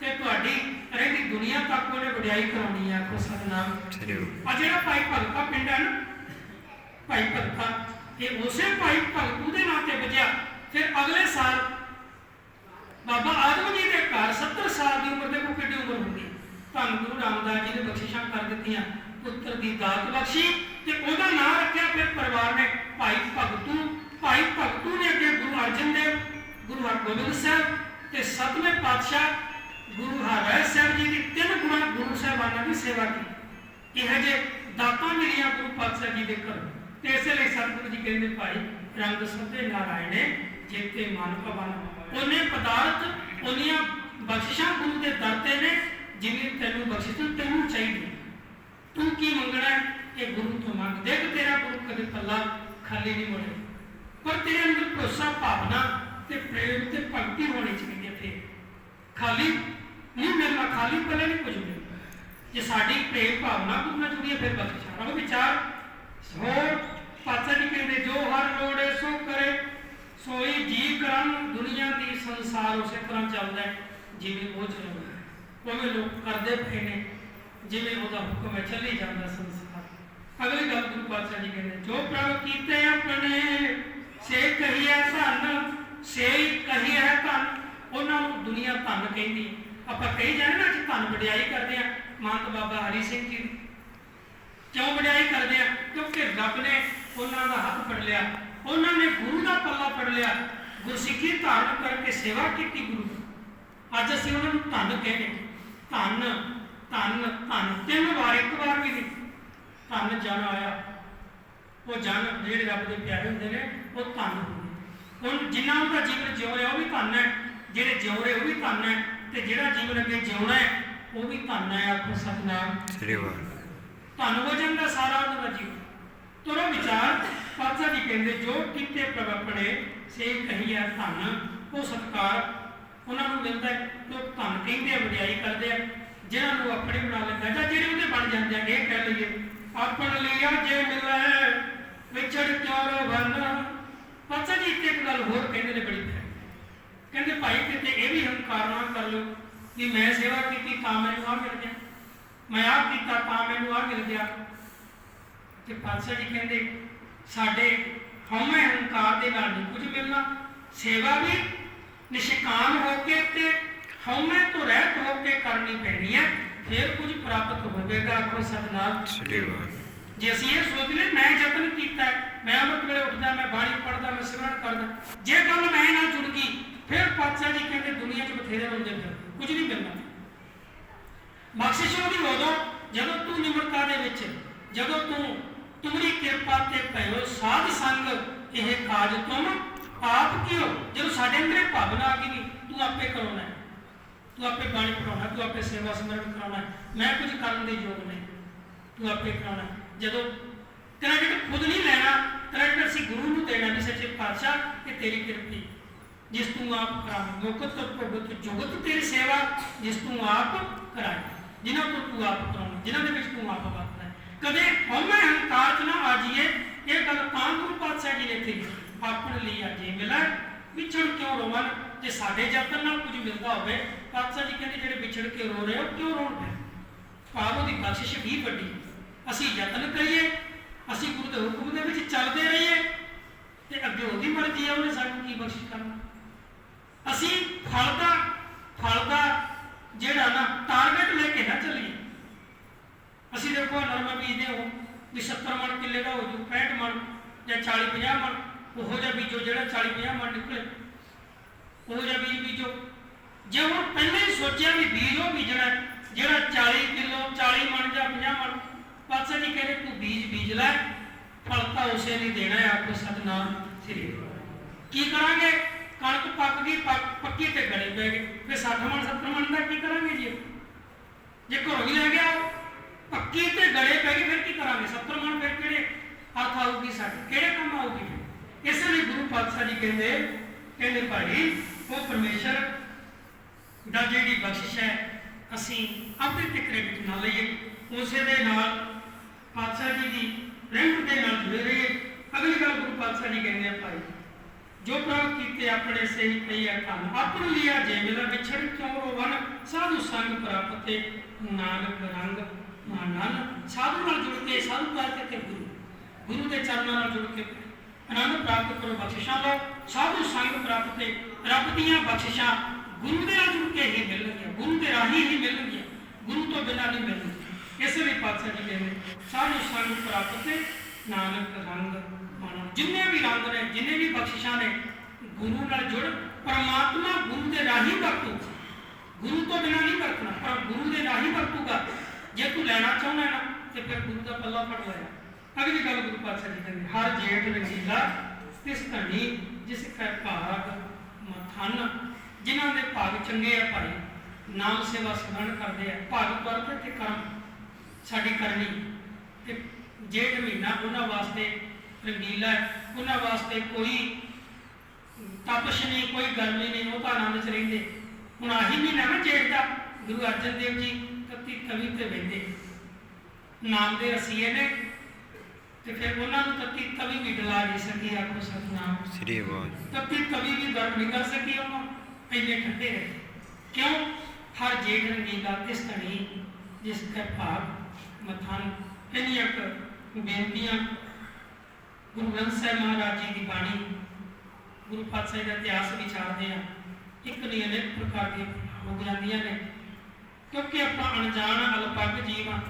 ਤੇ ਤੁਹਾਡੀ ਰਹਿੰਦੀ ਦੁਨੀਆ ਤੱਕ ਉਹਨੇ ਵਡਿਆਈ ਕਰਾਉਣੀ ਹੈ ਕੋਈ ਸਤਨਾਮ ਸ੍ਰੀ ਵਾਹਿਗੁਰੂ ਆ ਜਿਹੜਾ ਭਾਈ ਭਗਤਾ ਪਿੰਡ ਹੈ ਨਾ ਭਾਈ ਭਗਤਾ ਇਹ ਉਸੇ ਭਾਈ ਭਗਤੂ ਦੇ ਨਾਂ ਤੇ ਵਜਿਆ। ਫਿਰ ਅਗਲੇ ਸਾਲ ਬਾਬਾ ਆਦਮ ਜੀ ਦੇ ਘਰ 70 ਸਾਲ ਦੀ ਉਮਰ ਦੇ ਕੋ ਕਿੱਡੀ ਉਮਰ ਹੁੰਦੀ। ਧੰਨ ਗੁਰੂ ਰਾਮਦਾਸ ਜੀ ਨੇ ਬਖਸ਼ਿਸ਼ਾਂ ਕਰ ਦਿੱਤੀਆਂ, ਪੁੱਤਰ ਦੀ ਦਾਤ ਬਖਸ਼ੀ ਤੇ ਉਹਦਾ ਨਾਮ ਰੱਖਿਆ ਫਿਰ ਪਰਿਵਾਰ ਨੇ ਭਾਈ ਭਗਤੂ। ਭਾਈ ਭਗਤੂ ਨੇ ਅੱਗੇ ਗੁਰੂ ਅਰਜਨ ਦੇਵ, ਗੁਰੂ ਹਰਗੋਬਿੰਦ ਸਾਹਿਬ ਤੇ ਸਤਵੇਂ ਪਾਤਸ਼ਾਹ ਗੁਰੂ ਹਰਿ ਸਾਹਿਬ ਜੀ ਦੀ ਤਿੰਨ ਗੁਣਾ ਗੁਰੂ ਸਾਹਿਬਾਨਾਂ ਦੀ ਸੇਵਾ ਕੀਤੀ। ਇਹ ਜੇ ਦਾਤਾਂ ਮਿਲੀਆਂ ਗੁਰੂ ਪਾਤਸ਼ਾਹ ਜੀ ਦੇ ਘਰ। ਤੇ ਇਸੇ ਲਈ ਸਤਿਗੁਰੂ ਜੀ ਕਹਿੰਦੇ, ਭਾਈ ਰੰਗ ਸਤੇ ਨਾਰਾਇਣੇ ਜੇਤੇ ਮਨ ਭਵਨ ਉਹਨੇ ਪਦਾਰਥ, ਉਹਨੀਆਂ ਬਖਸ਼ਿਸ਼ਾਂ ਗੁਰੂ ਦੇ ਦਰ ਤੇ ਨੇ, ਜਿਵੇਂ ਤੈਨੂੰ ਬਖਸ਼ਿਸ਼, ਤੈਨੂੰ ਚਾਹੀਦੀ ਤੂੰ ਕੀ ਮੰਗਣਾ ਹੈ? ਇਹ ਗੁਰੂ ਤੋਂ ਮੰਗ। ਦੇਖ, ਤੇਰਾ ਗੁਰੂ ਕਦੇ ਪੱਲਾ ਖਾਲੀ ਨਹੀਂ ਮੁੜੇ ਪਰ ਤੇਰੇ ਅੰਦਰ ਭਰੋਸਾ, ਭਾਵਨਾ ਤੇ ਪ੍ਰੇਮ ਤੇ ਭਗਤੀ ਹੋਣੀ ਚਾਹੀਦੀ ਹੈ ਤੇ ਖਾਲੀ? ਨਹੀਂ ਮਿਲਣਾ ਖਾਲੀ ਪੱਲੇ ਨਹੀਂ ਕੁਝ ਮਿਲਣਾ ਜੇ ਸਾਡੀ ਪ੍ਰੇਮ, ਭਾਵਨਾ ਗੁਰੂ ਨਾਲ ਜੁੜੀ ਹੈ, ਫਿਰ ਬਖਸ਼ਿਸ਼ਾਂ। ਉਹ ਵਿਚਾਰ ਹੋਰ ਪਾਤਸ਼ਾਹ ਜੀ ਕਹਿੰਦੇ, ਜੋ ਹਰ ਲੋੜੇ ਸੋ ਕਰੇ। ਸੋਈ ਜੀ ਕਰਨ, ਦੁਨੀਆ ਦੀ ਸੰਸਾਰ ਉਸੇ ਤਰ੍ਹਾਂ ਚੱਲਦਾ ਹੈ ਜਿਵੇਂ ਉਹ ਚੱਲਦਾ ਹੈ। ਉਵੇਂ ਲੋਕ ਕਰਦੇ ਪਏ ਨੇ, ਜਿਵੇਂ ਉਹਦਾ ਹੁਕਮ ਹੈ, ਚੱਲੀ ਜਾਂਦਾ ਸੰਸਾਰ। ਅਗਲੀ ਗੱਲ ਗੁਰੂ ਪਾਤਸ਼ਾਹ ਜੀ ਕਹਿੰਦੇ, ਜੋ ਪ੍ਰਭ ਕੀਤੇ ਆਪਣੇ, ਸੇ ਕਹੀਐ ਧਨ, ਸੇ ਕਹੀਐ ਧਨ, ਉਹਨਾਂ ਨੂੰ ਦੁਨੀਆ ਧਨ ਕਹਿੰਦੀ। ਆਪਾਂ ਕਹੀ ਜਾਂਦੇ ਨਾ ਕਿ ਧਨ ਵਡਿਆਈ ਕਰਦੇ ਆ ਮਾਨਤ ਬਾਬਾ ਹਰੀ ਸਿੰਘ ਜੀ ਦੀ। ਕਿਉਂ ਵਡਿਆਈ ਕਰਦੇ ਆ ਕਿਉਂਕਿ ਰੱਬ ਨੇ ਉਹਨਾਂ ਦਾ ਹੱਥ ਫੜ ਲਿਆ। ਉਹਨਾਂ ਨੇ ਗੁਰੂ ਦਾ ਪੱਲਾ ਫੜ ਲਿਆ। ਗੁਰਸਿੱਖੀ ਧਾਰਨ ਕਰਕੇ ਸੇਵਾ ਕੀਤੀ ਗੁਰੂ ਦੀ। ਅੱਜ ਅਸੀਂ ਉਹਨਾਂ ਨੂੰ ਧੰਨ ਕਹਿੰਦੇ ਧੰਨ ਧੰਨ ਧੰਨ। ਤਿੰਨ ਵਾਰ ਇੱਕ ਵਾਰ ਵੀ ਨਹੀਂ। ਧੰਨ ਜਨ ਆਇਆ। ਉਹ ਜਨ ਜਿਹੜੇ ਰੱਬ ਦੇ ਪਿਆਰੇ ਹੁੰਦੇ ਨੇ ਉਹ ਧੰਨ ਹੁੰਦੇ ਹੁਣ ਜਿਨ੍ਹਾਂ ਦਾ ਜੀਵਨ ਜਿਉ ਰਿਹਾ ਉਹ ਵੀ ਧੰਨ ਹੈ। ਜਿਹੜੇ ਜਿਉ ਰਹੇ ਉਹ ਵੀ ਧੰਨ ਹੈ। ਤੇ ਜਿਹੜਾ ਜੀਵਨ ਅੱਗੇ ਜਿਉਣਾ ਹੈ ਉਹ ਵੀ ਧੰਨ ਹੈ ਆਪੋ ਸਤਨਾਮ। ਸ੍ਰੀ ਵਾਹਿਗੁਰੂ। ਧੰਨ ਹੋ ਜਾਂਦਾ ਸਾਰਾ ਉਹਨਾਂ ਦਾ ਜੀਵਨ। ਤੋਰੋ ਵਿਚਾਰ ਪਾਤਸ਼ਾਹ ਜੀ ਕਹਿੰਦੇ, ਜੋ ਕੀਤੇ ਪ੍ਰਭ ਆਪਣੇ ਸੇ ਕਹੀਆ ਧਨ। ਉਹ ਸਤਕਾਰ ਉਹਨਾਂ ਨੂੰ ਮਿਲਦਾ ਹੈ ਜੋ ਧਨ ਕਹਿੰਦੇ ਆ, ਵਡਿਆਈ ਕਰਦੇ ਆ ਜਿਹਨਾਂ ਨੂੰ ਆਪਣੇ ਬਣਾ ਲੈਂਦਾ ਜਾਂ ਜਿਹੜੇ ਉਹਦੇ ਬਣ ਜਾਂਦੇ ਆ, ਇਹ ਕਹਿ ਲਈਏ, ਆਪਣ ਲਿਆ ਜੇ ਮਿਲੈ ਵਿਛੜ ਕਿਉਂ ਰਵਨ? ਪਾਤਸ਼ਾਹ ਜੀ ਇੱਥੇ ਇੱਕ ਗੱਲ ਹੋਰ ਕਹਿੰਦੇ ਨੇ, ਬੜੀ ਕਹਿੰਦੇ, ਭਾਈ, ਕਿਤੇ ਇਹ ਵੀ ਹੰਕਾਰ ਨਾ ਕਰ ਲਓ ਕਿ ਮੈਂ ਸੇਵਾ ਕੀਤੀ ਤਾਂ ਮੈਨੂੰ ਆ ਮਿਲ ਗਿਆ। ਮੈਂ ਆਹ ਕੀਤਾ ਤਾਂ ਮੈਨੂੰ ਆ ਮਿਲ ਗਿਆ। ਤੇ ਪਾਤਸ਼ਾਹ ਜੀ ਕਹਿੰਦੇ ਸਾਡੇ ਹਉਮੈ ਹੰਕਾਰ ਦੇ ਨਾਲ ਨਹੀਂ ਕੁਝ ਮਿਲਣਾ ਸੇਵਾ ਵੀ ਨਿਸ਼ਕਾਮ ਹੋ ਕੇ ਤੇ ਹਉਮੈ ਤੋਂ ਰਹਿਤ ਹੋ ਕੇ ਕਰਨੀ ਪੈਣੀ ਹੈ ਫਿਰ ਕੁਝ ਪ੍ਰਾਪਤ ਹੋਵੇਗਾ ਆਖੋ ਸਤਨਾਮ। ਸ੍ਰੀ ਵਾਹਿਗੁਰੂ ਜੇ ਅਸੀਂ ਇਹ ਸੋਚ ਲਈਏ ਮੈਂ ਯਤਨ ਕੀਤਾ ਹੈ, ਮੈਂ ਅੰਮ੍ਰਿਤ ਵੇਲੇ ਉੱਠਦਾ ਮੈਂ ਬਾਣੀ ਪੜ੍ਹਦਾ ਮੈਂ ਸਿਮਰਨ ਕਰਦਾ ਜੇ ਗੱਲ ਮੈਂ ਨਾਲ ਜੁੜ ਗਈ ਫਿਰ ਪਾਤਸ਼ਾਹ ਜੀ ਕਹਿੰਦੇ ਦੁਨੀਆ 'ਚ ਬਥੇਰੇ ਬੰਦੇ ਫਿਰ ਕੁਝ ਨਹੀਂ ਮਿਲਣਾ। ਬਖਸ਼ਿਸ਼ ਉਹਦੀ ਉਦੋਂ ਜਦੋਂ ਤੂੰ ਨਿਮਰਤਾ ਦੇ ਵਿੱਚ ਜਦੋਂ ਤੂੰ ਤੁਮਰੀ ਕਿਰਪਾ ਤੇ ਭਇਓ ਸਾਧ ਸੰਗ ਇਹ ਕਾਜ ਤੁਮ ਆਪ ਕਿਉ ਜਦੋਂ ਸਾਡੇ ਅੰਦਰ ਭਾਵਨਾ ਆ ਗਈ ਵੀ ਤੂੰ ਆਪੇ ਕਰਾਉਣਾ ਤੂੰ ਆਪੇ ਬਾਣੀ ਪੜਾਉਣਾ ਤੂੰ ਆਪੇ ਸੇਵਾ ਸਿਮਰਨ ਕਰਾਉਣਾ ਮੈਂ ਕੁਝ ਕਰਨ ਦੇ ਯੋਗ ਨਹੀਂ। ਤੂੰ ਆਪੇ ਕਰਾਉਣਾ ਹੈ। ਜਦੋਂ ਕ੍ਰੈਡਿਟ ਖੁਦ ਨਹੀਂ ਲੈਣਾ ਕ੍ਰੈਡਿਟ ਅਸੀਂ ਗੁਰੂ ਨੂੰ ਦੇਣਾ ਵੀ ਸੱਚੇ ਪਾਤਸ਼ਾਹ, ਇਹ ਤੇਰੀ ਕਿਰਪੀ। ਜਿਸ ਤੂੰ ਆਪ ਕਰਾਵੇਂ। ਮੁਕਤ ਭਗਤ ਜੁਗਤ ਤੇਰੀ ਸੇਵਾ, ਜਿਸ ਤੂੰ ਆਪ ਕਰਾਏ। ਜਿਨ੍ਹਾਂ ਤੋਂ ਤੂੰ ਆਪ ਕਰਾਉਣਾ, ਜਿਨ੍ਹਾਂ ਦੇ ਵਿੱਚ ਤੂੰ ਆਪ ਵਰਤਣਾ ਕਦੇ ਹਉਮੈ ਹੰਕਾਰ ਚ ਨਾ ਆ ਜਾਈਏ, ਇਹ ਗੱਲ ਤਾਂ ਗੁਰੂ ਪਾਤਸ਼ਾਹ ਜੀ ਨੇ ਇੱਥੇ ਲਿਖੀ। ਆਪਣ ਲਈ ਅਜੇ ਮਿਲੈ ਵਿਛੜ ਕਿਉਂ ਰੋਵਣ ਜੇ ਸਾਡੇ ਯਤਨ ਨਾਲ ਕੁਝ ਮਿਲਦਾ ਹੋਵੇ, ਪਾਤਸ਼ਾਹ ਜੀ ਕਹਿੰਦੇ ਜਿਹੜੇ ਵਿਛੜ ਕੇ ਰੋ ਰਹੇ ਹੋ, ਕਿਉਂ ਰੋਣ ਪਏ ਭਾਵ ਉਹਦੀ ਬਖਸ਼ਿਸ਼ ਵੀ ਵੱਡੀ। ਅਸੀਂ ਯਤਨ ਕਰੀਏ, ਅਸੀਂ ਗੁਰੂ ਦੇ ਹੁਕਮ ਦੇ ਵਿੱਚ ਚੱਲਦੇ ਰਹੀਏ, ਤੇ ਅੱਗੇ ਉਹਦੀ ਮਰਜ਼ੀ ਹੈ ਉਹਨੇ ਸਾਨੂੰ ਕੀ ਬਖਸ਼ਿਸ਼ ਕਰਨਾ? ਅਸੀਂ ਫਲ ਦਾ ਫਲ ਦਾ ਜਿਹੜਾ ਨਾ ਟਾਰਗੇਟ ਲੈ ਕੇ ਨਾ ਚੱਲੀਏ। ਅਸੀਂ ਦੇਖੋ ਨਰਮਾ ਬੀਜਦੇ ਹੋ, ਵੀ 70 ਮਣ ਕਿੱਲੇ ਦਾ ਹੋ ਜੂ 65 ਮਣ ਜਾਂ 40 50 ਮਣ, ਉਹੋ ਜਿਹਾ ਬੀਜੋ ਜਿਹੜਾ 40 50 ਮਣ ਨਿਕਲੇ। ਉਹੋ ਜਿਹਾ ਬੀਜ ਬੀਜੋ। ਜੇ ਹੁਣ ਪਹਿਲਾਂ ਹੀ ਸੋਚਿਆ ਵੀ ਬੀਜ ਉਹ ਬੀਜਣਾ ਜਿਹੜਾ 40 ਕਿਲੋ 40 ਮਣ ਜਾਂ 50 ਮਣ ਪਾਤਸ਼ਾਹ ਜੀ ਕਹਿੰਦੇ ਤੂੰ ਬੀਜ ਬੀਜ ਲੈ, ਫਲ ਤਾਂ ਉਸੇ ਨੇ ਦੇਣਾ ਹੈ, ਆਪਕੋ ਸਤਨਾਮ ਸ੍ਰੀ ਕੀ ਕਰਾਂਗੇ? ਕਣਕ ਪੱਕ ਗਈ, ਪੱਕੀ ਤੇ ਗਲੇ ਪੈ ਗਏ। ਫਿਰ 60 ਮਣ 70 ਮਣ ਦਾ ਕੀ ਕਰਾਂਗੇ ਜੀ? ਜੇ ਘਰੋਂ ਹੀ ਲੈ ਗਿਆ ਪੱਕੇ ਤੇ ਗਲੇ ਪੈ ਗਏ ਫਿਰ ਕੀ ਕਰਾਂਗੇ? 70 ਮਣ ਫਿਰ ਕਿਹੜੇ ਹੱਥ ਆਊਗੀ ਸਾਡੇ? ਕਿਹੜੇ ਕੰਮ ਆਊਗੀ? ਫਿਰ? ਇਸ ਲਈ ਗੁਰੂ ਪਾਤਸ਼ਾਹ ਜੀ ਕਹਿੰਦੇ ਕਹਿੰਦੇ ਭਾਈ, ਉਹ ਪਰਮੇਸ਼ਰ ਦਾ ਜਿਹੜੀ ਬਖਸ਼ਿਸ਼ ਹੈ, ਅਸੀਂ ਆਪਣੇ ਤੇ ਕ੍ਰੈਡਿਟ ਨਾ ਲਈਏ। ਉਸੇ ਦੇ ਨਾਲ ਪਾਤਸ਼ਾਹ ਜੀ ਦੀ ਰਹਿਮਤ ਦੇ ਨਾਲ ਜੁੜੇ ਰਹੀਏ। ਅਗਲੀ ਗੱਲ ਗੁਰੂ ਪਾਤਸ਼ਾਹ ਜੀ ਕਹਿੰਦੇ ਆ, ਭਾਈ, ਜੋ ਪ੍ਰਭ ਕੀਤੇ ਆਪਣੇ ਸਹੀ ਕਈ ਅਖਾਨ ਆਪਣ ਲਿਆ ਜੇ ਮੇਰਾ ਵਿਛੜ ਕਿਉਂ ਰੋਵਨ? ਸਾਧੂ ਸੰਗ ਪ੍ਰਾਪਤੇ ਨਾਨਕ ਰੰਗ ਮਾਨਨ ਸਾਧੂ ਨਾਲ ਜੁੜ ਕੇ ਸਾਧੂ ਕਰਕੇ ਤੇ ਗੁਰੂ ਗੁਰੂ ਦੇ ਚਰਨਾਂ ਨਾਲ ਜੁੜ ਕੇ ਆਨੰਦ ਪ੍ਰਾਪਤ ਕਰੋ, ਬਖਸ਼ਿਸ਼ਾਂ ਲਓ ਸਾਧੂ ਸੰਗ ਪ੍ਰਾਪਤੇ ਰੱਬ ਦੀਆਂ ਬਖਸ਼ਿਸ਼ਾਂ ਗੁਰੂ ਦੇ ਨਾਲ ਜੁੜ ਕੇ ਹੀ ਮਿਲਣਗੀਆਂ, ਗੁਰੂ ਦੇ ਰਾਹੀਂ ਹੀ ਮਿਲਣਗੀਆਂ, ਗੁਰੂ ਤੋਂ ਬਿਨਾਂ ਨਹੀਂ ਮਿਲਣਗੀਆਂ। ਇਸ ਲਈ ਪਾਤਸ਼ਾਹ ਜੀ ਕਹਿੰਦੇ ਸਾਧੂ ਸੰਗ ਪ੍ਰਾਪਤ ਨਾਨਕ ਰੰਗ ਮਾਨਨ ਜਿੰਨੇ ਵੀ ਰੰਗ ਨੇ, ਜਿੰਨੇ ਵੀ ਬਖਸ਼ਿਸ਼ਾਂ ਨੇ, ਗੁਰੂ ਨਾਲ ਜੁੜ, ਪਰਮਾਤਮਾ ਗੁਰੂ ਦੇ ਰਾਹੀਂ ਵਰਤੂ ਗੁਰੂ ਤੋਂ ਬਿਨਾਂ ਨਹੀਂ ਵਰਤਣਾ, ਪਰ ਗੁਰੂ ਦੇ ਰਾਹੀਂ ਵਰਤੂਗਾ। ਜੇ ਤੂੰ ਲੈਣਾ ਚਾਹੁੰਦਾ ਨਾ, ਤੇ ਫਿਰ ਗੁਰੂ ਦਾ ਪੱਲਾ ਫੜ ਲੈ। ਅਗਲੀ ਗੱਲ ਗੁਰੂ ਪਾਤਸ਼ਾਹ ਜੀ ਕਹਿੰਦੇ, ਹਰ ਜੇਠ ਰੰਗੀਲਾ ਤਿਸ ਧਣੀ ਜਿਸ ਕੈ ਭਾਗ ਮਥਨ। ਜਿਨ੍ਹਾਂ ਦੇ ਭਾਗ ਚੰਗੇ ਆ ਭਾਈ ਨਾਮ ਸੇਵਾ ਸਿਮਰਨ ਕਰਦੇ ਆ। ਭਾਗ ਵਰਤ ਤੇ ਕਰਮ ਸਾਡੀ ਕਰਨੀ। ਤੇ ਜੇਠ ਮਹੀਨਾ ਉਹਨਾਂ ਵਾਸਤੇ ਰੰਗੀਲਾ ਉਹਨਾਂ ਵਾਸਤੇ ਕੋਈ ਤਪਸ਼ ਨਹੀਂ, ਕੋਈ ਗਰਮੀ ਨਹੀਂ, ਉਹ ਤਾਂ ਆਨੰਦ ਚ ਰਹਿੰਦੇ। ਹੁਣ ਆਹੀ ਮਹੀਨਾ ਨਾ ਜੇਠ ਦਾ, ਗੁਰੂ ਅਰਜਨ ਦੇਵ ਜੀ ਤਤੀ ਤਵੀ ਤੇ ਬੈਠੇ। ਨਾਮ ਦੇ ਰਸੀਏ ਨੇ ਤੇ ਫਿਰ ਉਹਨਾਂ ਨੂੰ ਤਤੀ ਤਵੀ ਵੀ ਡਲਾ ਨਹੀਂ ਸਕੀ ਆਖੋ ਸਤਨਾਮ। ਸ੍ਰੀ ਵਾਹਿਗੁਰੂ ਤਤੀ ਤਵੀ ਵੀ ਗਰਮ ਨਹੀਂ ਕਰ ਸਕੀ ਉਹਨਾਂ ਇੰਨੇ ਠੰਡੇ ਰਹੇ ਕਿਉਂ? ਹਰ ਜੇਠ ਰੰਗੀਲਾ ਤਿਸ ਧਣੀ ਜਿਸ ਦਾ ਭਾਗ ਮਥਨ ਇੰਨੀਆਂ ਕੁ ਬੇਨਤੀਆਂ। ਗੁਰੂ ਗ੍ਰੰਥ ਸਾਹਿਬ ਮਹਾਰਾਜ ਜੀ ਦੀ ਬਾਣੀ ਗੁਰੂ ਪਾਤਸ਼ਾਹ ਦਾ ਇਤਿਹਾਸ ਵਿਚਾਰਦੇ ਆ। ਇੱਕ ਨਹੀਂ ਅਨੇਕ ਪ੍ਰਕਾਰ ਦੀਆਂ ਹੋ ਜਾਂਦੀਆਂ ਨੇ। ਕਿਉਂਕਿ ਆਪਾਂ ਅਣਜਾਣ ਅਲਪੱਗ ਜੀਵ ਹਾਂ।